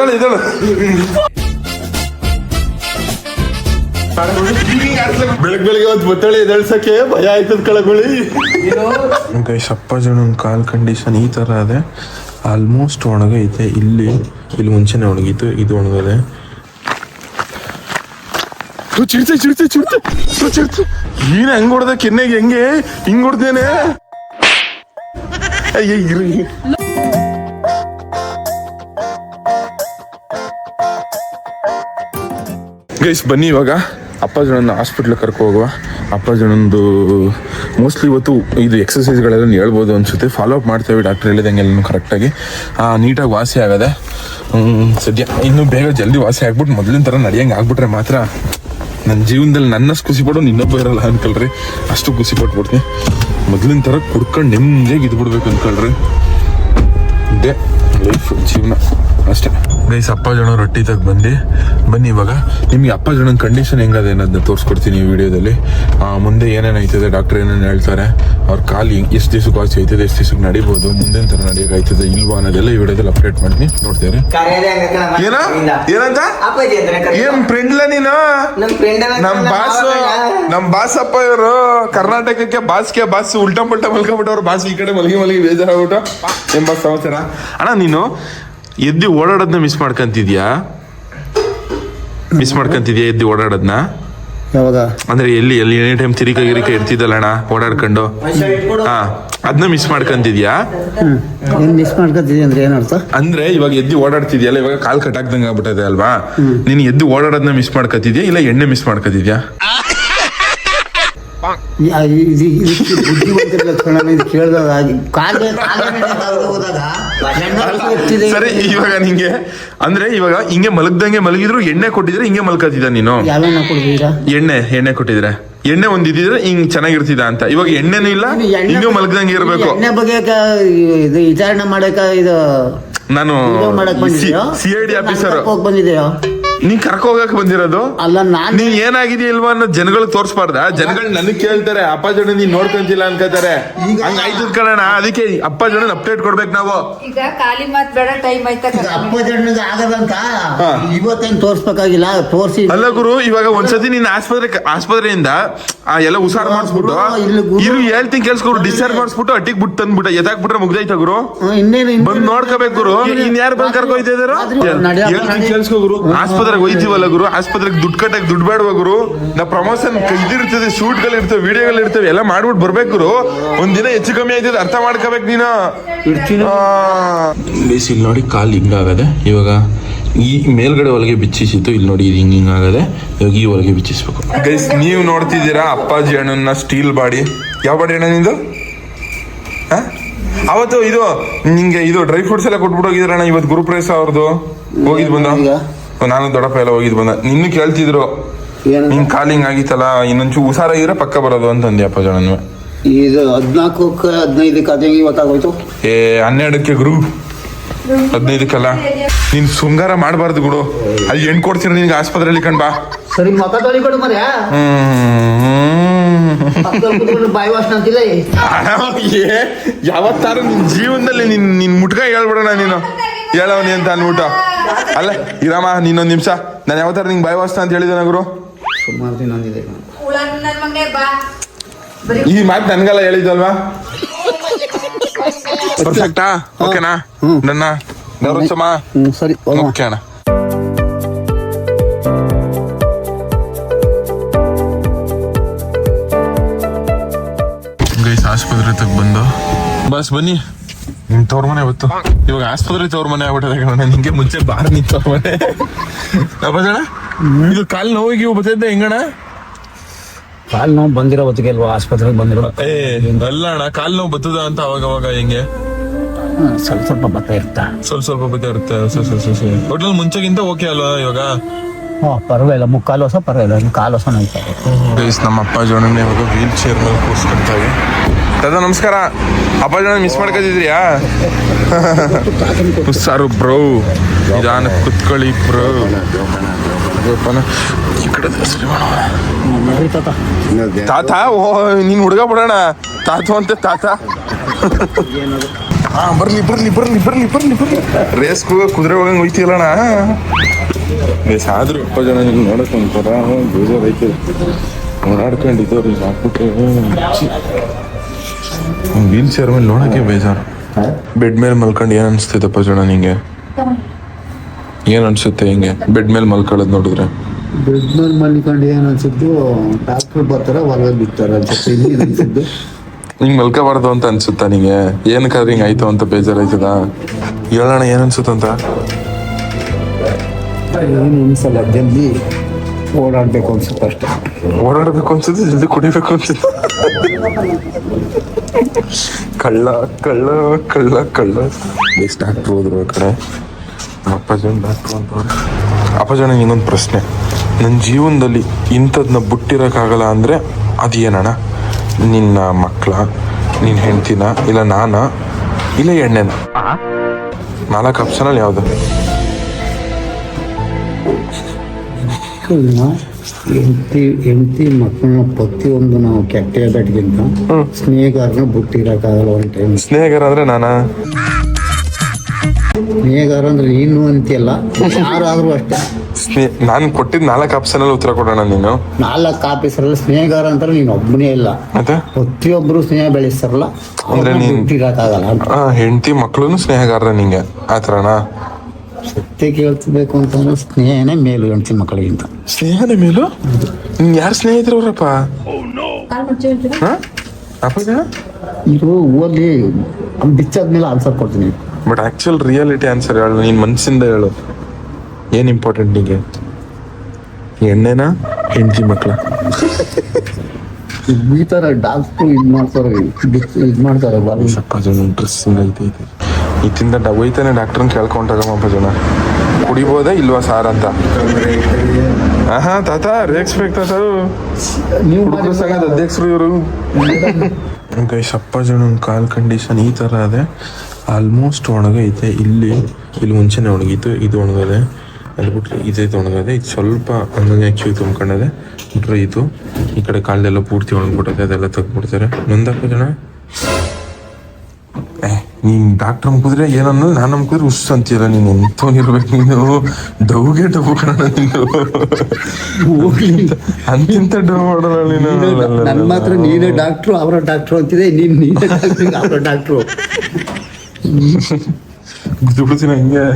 ಎದಳು ಇದಳು ಬೆಳಗ್ ಬೆಳಗ್ಗೆ ಒಂದು ಬತ್ತಳಿ ಎದಳ್ಸಕ್ಕೆ ಭಯ ಆಯ್ತದ ಕಳಗುಳಿ ಗೈಸ್ ಅಪ್ಪ ಜನ ಕಾಲ್ ಕಂಡೀಷನ್ ಈ ತರ ಅದೇ ಆಲ್ಮೋಸ್ಟ್ ಒಣಗೈತೆ. ಇಲ್ಲಿ ಇಲ್ಲಿ ಮುಂಚೆನೆ ಒಣಗಿತ್ತು ಇದು ಒಣಗದೆ. ಚಿಡ್ತೆ ಚಿಡ್ತೆ ಚಿಡ್ತೆ ಚಿಡ್ತೆ. ನೀನ್ ಹೆಂಗ್ ಹೊಡ್ದ ಕೆನ್ನೆಗೆ ಹೆಂಗೆ? ಹಿಂಗ್ ಹೊಡ್ದೇನೆ? ಅಯ್ಯ ಇರು ಗೈಸ್, ಬನ್ನಿ ಇವಾಗ. ಅಪ್ಪಾಜನನ್ನು ಹಾಸ್ಪಿಟ್ಲಿಗೆ ಹಾಸ್ಪಿಟ್ಲ್ ಕರ್ಕೊ ಹೋಗುವ. ಅಪ್ಪಾಜನೊಂದು ಜನಂದು ಮೋಸ್ಟ್ಲಿ ಇವತ್ತು ಇದು ಎಕ್ಸಸೈಸ್ಗಳೆಲ್ಲ ಹೇಳ್ಬೋದು ಅನಿಸುತ್ತೆ. ಫಾಲೋ ಅಪ್ ಮಾಡ್ತೇವೆ ಡಾಕ್ಟರ್ ಹೇಳಿದಂಗೆ ಕರೆಕ್ಟಾಗಿ ನೀಟಾಗಿ ವಾಸಿ ಆಗದೆ. ಸದ್ಯ ಇನ್ನು ಬೇಗ ಜಲ್ದಿ ವಾಸಿ ಆಗ್ಬಿಟ್ಟು ಮೊದಲಿನ ಥರ ನಡೆಯಂಗೆ ಆಗ್ಬಿಟ್ರೆ ಮಾತ್ರ ನನ್ನ ಜೀವನದಲ್ಲಿ ನನ್ನಷ್ಟು ಖುಷಿ ಪಡೋ ಇನ್ನೊಬ್ಬ ಇರಲ್ಲ ಅನ್ಕೊಳ್ರಿ. ಅಷ್ಟು ಖುಷಿ ಪಟ್ಬಿಡ್ತೀನಿ. ಮೊದಲಿನ ಥರ ಕುಡ್ಕೊಂಡು ನೆಮ್ಮದಿಯಾಗಿ ಇದ್ಬಿಡ್ಬೇಕು ಅನ್ಕೊಳ್ರಿ. ಇದೇ ಲೈಫ್ ಜೀವನ. ಅಷ್ಟೇ. ಗೈಸ್ ಅಪ್ಪ ಜನ ರೊಟ್ಟಿ ತಗ ಬಂದು. ಬನ್ನಿ ಇವಾಗ. ನಿಮಗೆ ಅಪ್ಪ ಜನನ ಕಂಡೀಷನ್ ಹೆಂಗದೆ ಅನ್ನೋದನ್ನ ತೋರಿಸ್ಕೊಡ್ತೀನಿ ಈ ವಿಡಿಯೋದಲ್ಲಿ. ಮುಂದೆ ಏನೇನು ಆಯ್ತದೆ ಡಾಕ್ಟರ್ ಏನೇನು ಹೇಳ್ತಾರೆ ಅವ್ರ ಕಾಲು ಎಷ್ಟು ದಿವಸಕ್ಕೆ ವಾಸಿ ಆಯ್ತದೆ ಎಷ್ಟು ದಿವಸಕ್ಕೆ ನಡಿಬೋದು ಮುಂದೆ ಥರ ನಡೆಯೋಕೆ ಆಯ್ತದೆ ಇಲ್ವಾ ಅನ್ನೋದೆಲ್ಲ ಈ ವಿಡಿಯೋದಲ್ಲಿ ಅಪ್ಡೇಟ್ ಮಾಡ್ತೀನಿ. ನೋಡ್ತೇನೆ ಏನ? ಏನಂತ? ಏನ್ ಫ್ರೆಂಡ್ಲ ನೀನು? ನಮ್ ಬಾಸ್ ನಮ್ ಬಾಸ್ ಅಪ್ಪ ಇವರು ಕರ್ನಾಟಕಕ್ಕೆ ಬಾಸ್ಗೆ ಬಾಸ್ ಉಲ್ಟಾ ಪುಲ್ಟಾ ಮಲ್ಕೊಂಡ್ಬಿಟ್ಟು ಅವ್ರ ಬಾಸ್ ಈ ಕಡೆ ಮಲಗಿ ಮಲಗಿ ಬೇಜಾರಾಗ್ಬಿಟ್ಟು. ಎಂಬ ಸಮಾಚಾರ? ಅಣ್ಣ ನೀನು? ಎದ್ದು ಓಡಾಡೋದನ್ನ ಮಿಸ್ ಮಾಡ್ಕೊಂತಿದ್ಯಾ? ಮಿಸ್ ಮಾಡ್ಕೊಂತಿದ್ಯಾ ಎದ್ದು ಓಡಾಡೋದನ್ನ ಯಾವಾಗ? ಅಂದ್ರೆ ಎಲ್ಲಿ ಎಲ್ಲಿ ಎನಿ ಟೈಮ್ ತಿರಿಕ ಗಿರಿಕ ಇರ್ತಿದ್ದಲ್ಲ ಅಣ್ಣ ಓಡಾಡ್ಕೊಂಡು? ಹಾ ಅದನ್ನ ಮಿಸ್ ಮಾಡ್ಕೊಂತಿದ್ಯಾ? ಏನ್ ಮಿಸ್ ಅಂದ್ರೆ ಏನ್ ಅರ್ಥ? ಅಂದ್ರೆ ಇವಾಗ ಎದ್ದು ಓಡಾಡ್ತಿದ್ಯಲ್ಲ ಇವಾಗ ಕಾಲ್ ಕಟ್ಟಾಕ್ದಂಗ ಆಗ್ಬಿಟ್ಟದೆ ಅಲ್ವಾ? ನೀನ್ ಎದ್ದು ಓಡಾಡೋದನ್ನ ಮಿಸ್ ಮಾಡ್ಕೊತಿದ್ಯಾ ಇಲ್ಲ ಎಣ್ಣೆ ಮಿಸ್ ಮಾಡ್ಕೊತಿದ್ಯಾ? ಇದಕ್ಕೆ ಬುದ್ಧಿವಂತರ ಲಕ್ಷಣ ಇದು ಕೇಳಿದಾಗ ಕಾಲೇ ಹೋದಾಗ ಸರಿ ಇವಾಗ ನಿಂಗೆ ಅಂದ್ರೆ ಇವಾಗ ಹಿಂಗೆ ಮಲಗ್ದಂಗೆ ಮಲಗಿದ್ರು ಎಣ್ಣೆ ಕೊಟ್ಟಿದ್ರೆ ಹಿಂಗೆ ಮಲ್ಕತಿದ್ದ ನೀನು? ಕೊಡ್ತೀರಾ? ಎಣ್ಣೆ ಎಣ್ಣೆ ಕೊಟ್ಟಿದ್ರೆ. ಎಣ್ಣೆ ಒಂದಿದ್ರೆ ಹಿಂಗ್ ಚೆನ್ನಾಗಿರ್ತಿದ ಅಂತ. ಇವಾಗ ಎಣ್ಣೆನೂ ಇಲ್ಲ ಹಿಂಗೆ ಮಲಗ್ದಂಗೆ ಇರ್ಬೇಕು. ಎಣ್ಣೆ ಬಗ್ಗೆ ಇದು ವಿಚಾರಣೆ ಮಾಡಕ ಇದು ನಾನು ವಿಡಿಯೋ ಮಾಡಕ್ ಬಂದಿದ್ಯೋ ಸಿ ಐ ಡಿ ಆಫೀಸರ್. ಹೋಗಿ ಬಂದಿದ್ಯೋ ನೀ ಕರ್ಕೊ ಹೋಗಕ್ ಬಂದಿರೋದು? ಅಲ್ಲ ನಾನ್ ನೀನ್ ಏನಾಗಿದೆ ಇಲ್ವಾ ಅನ್ನೋ ಜನಗಳಿಗೆ ತೋರ್ಸ್ಬಾರ್ದ? ಜನಗಳು ನನಗ್ ಕೇಳ್ತಾರೆ ಅಪ್ಪ ಜನ ನೀನ್ ನೋಡ್ಕೊಂತಿಲ್ಲ ಅನ್ಕೋತಾರೆ. ಹಂಗ ಕಣಣ ಅದಕ್ಕೆ ಅಪ್ಪ ಜನ ಅಪ್ಡೇಟ್ ಕೊಡ್ಬೇಕು ನಾವು. ಈಗ ಖಾಲಿ ಮಾತ್ ಬೇಡ ಟೈಮ್ ಆಯ್ತಾ ಅಪ್ಪ ಜನ ಆಗದಂತ ಇವತ್ತೇನ್ ತೋರ್ಸ್ಬೇಕಾಗಿಲ್ಲ? ತೋರ್ಸಿ ಅಲ್ಲ ಗುರು ಇವಾಗ ಒಂದ್ಸತಿ ನೀನ್ ಆಸ್ಪತ್ರೆ ಆಸ್ಪತ್ರೆಯಿಂದ ಆ ಎಲ್ಲ ಉಸಾರ್ ಮಾಡಿಸ್ಬಿಟ್ಟು ಇಲ್ಲಿ ಗುರು- ಇರು ಹೇಳ್ತೀನಿ ಕೇಳಿಸ್ಕೊಡು ಡಿಸ್ಚಾರ್ಜ್ ಮಾಡಿಸ್ಬಿಟ್ಟು ಅಟ್ಟಿಗೆ ಬಿಟ್ಟು ತಂದ್ಬಿಟ್ಟ ಎದಾಕ್ಬಿಟ್ರೆ ಮುಗ್ದೈತ ಗುರು? ಹ್ಮ್, ಇನ್ನೇನು ಇನ್ನೇನು- ಬಂದ್ ನೋಡ್ಕೋಬೇಕು ಗುರು. ಇನ್ ಯಾರು ಬಂದ್ ಕರ್ಕೊ ಹೋಯ್ತಿದಾರು ನಡಿ ಅಪ್ಪ, ಹೇಳ್ತೀನಿ ನಡಿ. ಕೇಳಿಸ್ಕೊ ಗುರು. ಆಸ್ಪತ್ರೆಗೆ ಹೋಯ್ತೀವಲ್ಲ ಗುರು? ಆಸ್ಪತ್ರೆಗೆ ದುಡ್ಡು ಕಟ್ಟಕ್ ದುಡ್ಡು ಬೇಡವ ಗುರು? ನಾ ಪ್ರಮೋಷನ್ ಇದಿರ್ತದೆ ಶೂಟ್ಗಳು ಇರ್ತವೆ ವಿಡಿಯೋಗಳು ಇರ್ತವೆ ಎಲ್ಲ ಮಾಡ್ಬಿಟ್ಟು ಬರ್ಬೇಕು ಗುರು. ಒಂದಿನ ಹೆಚ್ಚು ಕಮ್ಮಿ ಆಯ್ತದೆ ಅರ್ಥ ಮಾಡ್ಕೋಬೇಕು ನೀನು. ಬೇಸ್ ಇಲ್ಲಿ ನೋಡಿ ಕಾಲು ಹಿಂಗಾಗದೆ ಇವಾಗ ಈ ಮೇಲ್ಗಡೆ ಒಳಗೆ ಬಿಚ್ಚಿಸಿತ್ತು ಇಲ್ಲಿ ನೋಡಿ ಇದು ಹಿಂಗ್ ಹಿಂಗಾಗದೆ ಇವಾಗ ಈ ಒಳಗೆ ಬಿಚ್ಚಿಸ್ಬೇಕು. ಗೈಸ್ ನೀವು ನೋಡ್ತಿದ್ದೀರಾ ಅಪ್ಪಾಜಿ ಅಣ್ಣನ ಸ್ಟೀಲ್ ಬಾಡಿ ಯಾವ ಬಾಡಿ ಅಣ್ಣ ನಿಂದು? ಹ? ಅವತ್ತು ಇದು ನಿಂಗೆ ಇದು ಡ್ರೈ ಫ್ರೂಟ್ಸ್ ಎಲ್ಲ ಕೊಟ್ಬಿಟ್ಟು ಹೋಗಿದ್ರಣ್ಣ ಇವತ್ತು ಗುರುಪ್ರೇಸ ಅವ್ರದ್ದು ಹೋಗಿದ್ ಬಂದ? ನಾನು ದೊಡ್ಡಪ್ಪ ಎಲ್ಲ ಹೋಗಿದ್ ಬಂದ. ನಿನ್ನ ಕೇಳ್ತಿದ್ರು? ನಿನ್ ಕಾಲಿಂಗ್ ಆಗಿತ್ತಲ್ಲ ಇನ್ನೊಂಚು ಹುಷಾರಾಗಿದ್ರೆ ಪಕ್ಕ ಬರೋದು ಅಂತಂದೆ ಅಪ್ಪ ಜನನು. ಇದು ಹದಿನಾಲ್ಕಕ್ಕೆ ಹದಿನೈದಕ್ಕೆ ಅದೇ ಇವತ್ತಾಗೋಯ್ತು? ಏ ಹನ್ನೆರಡಕ್ಕೆ ಗುರು. ಹದಿನೈದಕ್ಕಲ್ಲ? ನೀನ್ ಶೃಂಗಾರ ಮಾಡಬಾರ್ದು ಗುಡು ಅಲ್ಲಿ ಹೆಣ್ ಕೊಡ್ತೀರ ನಿನ್ಗೆ ಆಸ್ಪತ್ರೆಯಲ್ಲಿ ಕಂಡ್ ಬಾ. ಸರಿ ಮತ ತೊಳಿಕೊಡು ಮರ್ಯಾ ಬಾಯಿ ವಾಸನೆ ಅಂತಿಲ್ಲ ಏ ಯಾವತ್ತಾರು ನಿನ್ ಜೀವನದಲ್ಲಿ ನಿನ್ ನಿನ್ ಮುಟ್ಕ ಹೇಳ್ಬಿಡೋಣ ನೀನು. ಹೇಳವನಿ ಅಂತ ಅನ್ಬಿಟ್ಟು. ಅಲ್ಲ ಇರಮ್ಮ ನೀನೊಂದ್ ನಿಮಿಷ. ನಾನು ಯಾವತ್ತಾರ ನಿಂಗೆ ಬಾಯ್ ವಾಸ್ತ ಅಂತ ಹೇಳಿದೆ ನಗರು. ಸುಮಾರು ದಿನ ಬಾ. ಈ ಮಾತು ನನ್ಗೆಲ್ಲ ಹೇಳಿದ್ವಲ್ವಾ? ಪರ್ಫೆಕ್ಟಾ ಓಕೆನಾ ನನ್ನ? ಗೌರವಮ್ಮ ಸರಿ. ಓಕೆ ಅಣ್ಣ. ಗೈಸ್ ಆಸ್ಪತ್ರೆ ತಗ ಬಂದು. ಬಸ್ ಬನ್ನಿ. ನಿಮ್ ತವ್ರ ಮನೆ ಗೊತ್ತು ಇವಾಗ ಆಸ್ಪತ್ರೆ ತವ್ರ ಮನೆ ಆಗ್ಬಿಟ್ಟದೆ ಕಣ ನಿಂಗೆ ಮುಂಚೆ ಬಾರ್ ನಿನ್ ತವ್ರ ಮನೆ. ಅಪ್ಪಜಣ ಇದು ಕಾಲ್ ನೋವಿಗೆ ಬರ್ತೈತೆ ಹೆಂಗಣ ಕಾಲ್ ನೋವು ಬಂದಿರೋ ಹೊತ್ತಿಗೆ ಅಲ್ವಾ ಆಸ್ಪತ್ರೆಗೆ ಬಂದಿರೋ? ಏ ಅಲ್ಲ ಅಣ್ಣ ಕಾಲ್ ನೋವು ಬತ್ತದ ಅಂತ ಅವಾಗ ಅವಾಗ ಹೆಂಗೆ? ಸ್ವಲ್ಪ ಸ್ವಲ್ಪ ಬತ್ತ ಇರ್ತಾ. ಸ್ವಲ್ಪ ಸ್ವಲ್ಪ ಬತ್ತ ಇರುತ್ತೆ ಒಟ್ನಲ್ಲಿ ಮುಂಚೆಗಿಂತ ಓಕೆ ಅಲ್ವಾ ಇವಾಗ? ಹಾ ಪರವಾಗಿಲ್ಲ ಮುಕ್ಕಾಲು ಹೊಸ ಪರವಾಗಿಲ್ಲ ಕಾಲು. ಗೈಸ್ ನಮ್ಮ ಅಪ್ಪ ಜೋಡನೆ ಇವಾಗ ವೀಲ್ ಚೇರ್ ಮೇಲೆ ದಾದಾ ನಮಸ್ಕಾರ. ಅಪ್ಪ ಜನ ಮಿಸ್ ಮಾಡ್ಕೊತಿದ್ರಿಯಾ? ಸಾರು ಬ್ರೋ. ನಿಧಾನ ಕುತ್ಕೊಳ್ಳಿ ಬ್ರೋ. ಈ ಕಡೆ ತಾತ. ಓ ನೀನ್ ಹುಡುಗ ಬಿಡೋಣ. ತಾತ ಅಂತ ತಾತ. ಹಾ ಬರ್ಲಿ ಬರ್ಲಿ ಬರ್ಲಿ ಬರ್ಲಿ ಬರ್ಲಿ ಬರ್ಲಿ. ರೇಸ್ ಕುದುರೆ ಹೋಗಂಗ್ ಹೋಯ್ತಿಲ್ಲಣ್ಣ ರೇಸ್ ಆದ್ರೂ ಅಪ್ಪ ಜನ ನಿಮ್ಗೆ ನೋಡಕ್ ಒಂಥರ ಬೇಜಾರೈತಿ ಓಡಾಡ್ಕೊಂಡಿದ್ದವ್ರು ಹಾಕ್ಬಿಟ್ಟು ವೀಲ್ ಚೇರ್ ಮೇಲೆ ನೋಡಕ್ಕೆ ಬೇಜಾರು. ಬೆಡ್ ಮೇಲೆ ಮಲ್ಕೊಂಡು ಏನ್ ಅನ್ಸ್ತೈತಪ್ಪ ಜನ ನಿಂಗೆ? ಏನ್ ಅನ್ಸುತ್ತೆ ಹಿಂಗೆ? ಬೆಡ್ ಮೇಲೆ ಮಲ್ಕೊಳ್ಳೋದು ನೋಡಿದ್ರೆ. ಬೆಡ್ ಮೇಲೆ ಮಲ್ಕೊಂಡು ಏನು ಅನ್ಸಿದ್ದು ಡಾಕ್ಟ್ರು ಬರ್ತಾರೆ ಹೊರಗೆ ಬಿಡ್ತಾರೆ. ಅನ್ಸಿದ್ದು ಹಿಂಗ್ ಮಲ್ಕೋಬಾರ್ದು ಅಂತ ಅನ್ಸುತ್ತಾ ನಿಂಗೆ? ಏನಕ್ಕಾದ್ರೆ ಹಿಂಗ್ ಆಯ್ತು ಅಂತ ಬೇಜಾರಾಯ್ತದ? ಹೇಳೋಣ ಏನ್ ಅನ್ಸುತ್ತಂತ? ಏನು ಅನ್ಸಲ್ಲ ಜಲ್ದಿ. ಓಡಾಡ್ಬೇಕು ಅನ್ಸುತ್ತೆ ಅಷ್ಟೇ. ಓಡಾಡ್ಬೇಕು ಅನ್ಸುತ್ತೆ ಜಲ್ದಿ ಕುಡಿಬೇಕು ಅನ್ಸುತ್ತೆ. ಕಳ್ಳ ಕಳ್ಳ ಕಳ್ಳ ಕಳ್ಳ. ಎಷ್ಟು ಡಾಕ್ಟ್ರು ಹೋದ್ರು ಆ ಕಡೆ. ಅಪ್ಪಾಜನ್ ಡಾಕ್ಟ್ರು ಅಂತವ್ರೆ ಅಪ್ಪಾಜನ ಇನ್ನೊಂದು ಪ್ರಶ್ನೆ. ನನ್ನ ಜೀವನದಲ್ಲಿ ಇಂಥದ್ನ ಬಿಟ್ಟಿರೋಕ್ಕಾಗಲ್ಲ ಅಂದರೆ ಅದು ಏನಣ್ಣ ನಿನ್ನ ಮಕ್ಕಳ ನಿನ್ನ ಹೆಂಡ್ತಿನ ಇಲ್ಲ ನಾನಾ ಇಲ್ಲ ಎಣ್ಣೆನ? ನಾಲ್ಕು ಆಪ್ಷನಲ್ಲಿ ಯಾವುದು? ಹೆಂಡತಿ ಹೆಂಡತಿ ಮಕ್ಕಳನ್ನ ಪ್ರತಿಯೊಂದು ನಾವು ಕೆಟ್ಟ ಹೆಬ್ಬೆಟ್ಗಿಂತ ಸ್ನೇಹಗಾರನ ಬಿಟ್ಟಿರೋಕ್ಕಾಗಲ್ಲ ಒಂದು ಟೈಮ್ ಸ್ನೇಹಗಾರ ಅಂದ್ರೆ ನಾನಾ? ಸ್ನೇಹಗಾರ ಅಂದ್ರೆ ನೀನು ಅಂತೀಯಲ್ಲ? ಯಾರಾದ್ರೂ ಅಷ್ಟೇ. ಸ್ನೇ ನಾನು ಕೊಟ್ಟಿದ್ದು ನಾಲ್ಕು ಆಪ್ಷನಲ್ಲಿ ಉತ್ತರ ಕೊಡೋಣ ನೀನು. ನಾಲ್ಕು ಆಫೀಸರಲ್ಲಿ ಸ್ನೇಹಗಾರ ಅಂತ ನೀನು ಒಬ್ಬನೇ ಇಲ್ಲ. ಮತ್ತೆ? ಪ್ರತಿಯೊಬ್ರು ಸ್ನೇಹ ಬೆಳೆಸ್ತಾರಲ್ಲ ಅಂದ್ರೆ ನೀನ್- ಬಿಟ್ಟಿರೋಕ್ಕಾಗಲ್ಲ ಹೆಂಡತಿ ಮಕ್ಕಳು ಸ್ನೇಹಗಾರ ನಿಂಗೆ. ಆ ಥರನಾ ಸತ್ಯ ಕೇಳ್ತಿರ್ಬೇಕು ಅಂತಂದ್ರೆ ಸ್ನೇಹನೇ ಮೇಲು ಹೆಂಡತಿ ಮಕ್ಕಳಿಗಿಂತ. ಸ್ನೇಹನ ಮೇಲು? ನಿನ್ ಯಾರು ಸ್ನೇಹಿತರು ಅವರಪ್ಪ ಕಾಲ್ ಮುಚ್ಚಿ ಒಂಚೂರು. ಹಾ? ಅಪ್ಪಾಜ ಇದು ಓದಿ ಬಿಚ್ಚಾದ್ಮೇಲೆ ಆನ್ಸರ್ ಕೊಡ್ತೀನಿ. ಬಟ್ ಆಕ್ಚುಲ್ ರಿಯಾಲಿಟಿ ಆನ್ಸರ್ ಹೇಳು ನೀನ್ ಮನ್ಸಿಂದ ಹೇಳು. ಏನ್ ಇಂಪಾರ್ಟೆಂಟ್ ನಿಂಗೆ? ಎಣ್ಣೆನಾ? ಹೆಂಡತಿ ಮಕ್ಕಳ ಈ ತರ ಡಾಕ್ಟ್ರು ಇದು ಮಾಡ್ತಾರೆ ಬಿಚ್- ಇದ್ ಮಾಡ್ತಾರೆ ಬಾರಿ. ಡ್ರೆಸ್ಸಿಂಗ್ ಐತೆ ಐತೆ. ಇತ್ತಿಂದ ಡ ಒಯ್ತಾನೆ ಡಾಕ್ಟ್ರನ್ ಕೇಳ್ಕೊಂಡಾಗಮ್ಮ ಜನ. ಕುಡಿಬೋದಾ ಇಲ್ವಾ ಸಾರ್ ಅಂತ? ಆಹಾ ತಾತ ರೇಕ್ಸ್ಬೇಕು ತಾತ ನೀವು ಹುಡುಗರು ಸಂಘದ ಅಧ್ಯಕ್ಷರು ಇವರು. ಗೈಸ್ ಅಪ್ಪ ಜನ ಕಾಲ್ ಕಂಡೀಷನ್ ಈ ಥರ ಅದೇ ಆಲ್ಮೋಸ್ಟ್ ಒಣಗೈತೆ. ಇಲ್ಲಿ ಇಲ್ಲಿ ಮುಂಚೆನೆ ಒಣಗಿತ್ತು ಇದು ಒಣಗದೆ. ಅಲ್ಲಿ ಬಿಟ್ರೆ ಇದೈತೆ ಒಣಗದೆ. ಇದು ಸ್ವಲ್ಪ ಹಂಗಾಗಿ ಆ್ಯಕ್ಚುಲಿ ತುಂಬ್ಕೊಂಡದೆ. ಬಿಟ್ರೆ ಇದು ಈ ಕಡೆ ಕಾಲದೆಲ್ಲ ಪೂರ್ತಿ ಒಣಗ್ಬಿಟ್ಟದೆ ಅದೆಲ್ಲ ತೆಗ್ದ್ಬಿಡ್ತಾರೆ. ನೊಂದಪ್ಪ ಜನ? ನೀನ್ ಡಾಕ್ಟರ್ ಮುಗಿದ್ರೆ ಏನನ್ನ? ನಾನು ಮುಗಿದ್ರೆ ಉಸ್ ಅಂತೀರ ನೀನು? ಎಂತವನಿರ್ಬೇಕು ನೀನು? ಡೌಗೆ ಡೌ ಕಣ ನೀನು. ಅಂತಿಂತ ಡೌ ಮಾಡೋಣ ನೀನು. ನನ್ನ ಮಾತ್ರ ನೀನೇ ಡಾಕ್ಟ್ರು ಅವರ ಡಾಕ್ಟ್ರು ಅಂತಿದೆ. ನೀನ್ ನೀನೇ ಡಾಕ್ಟ್ರು ಅವರ ಡಾಕ್ಟ್ರು ಬಿಡ್ತೀನಿ ಹಂಗೆ.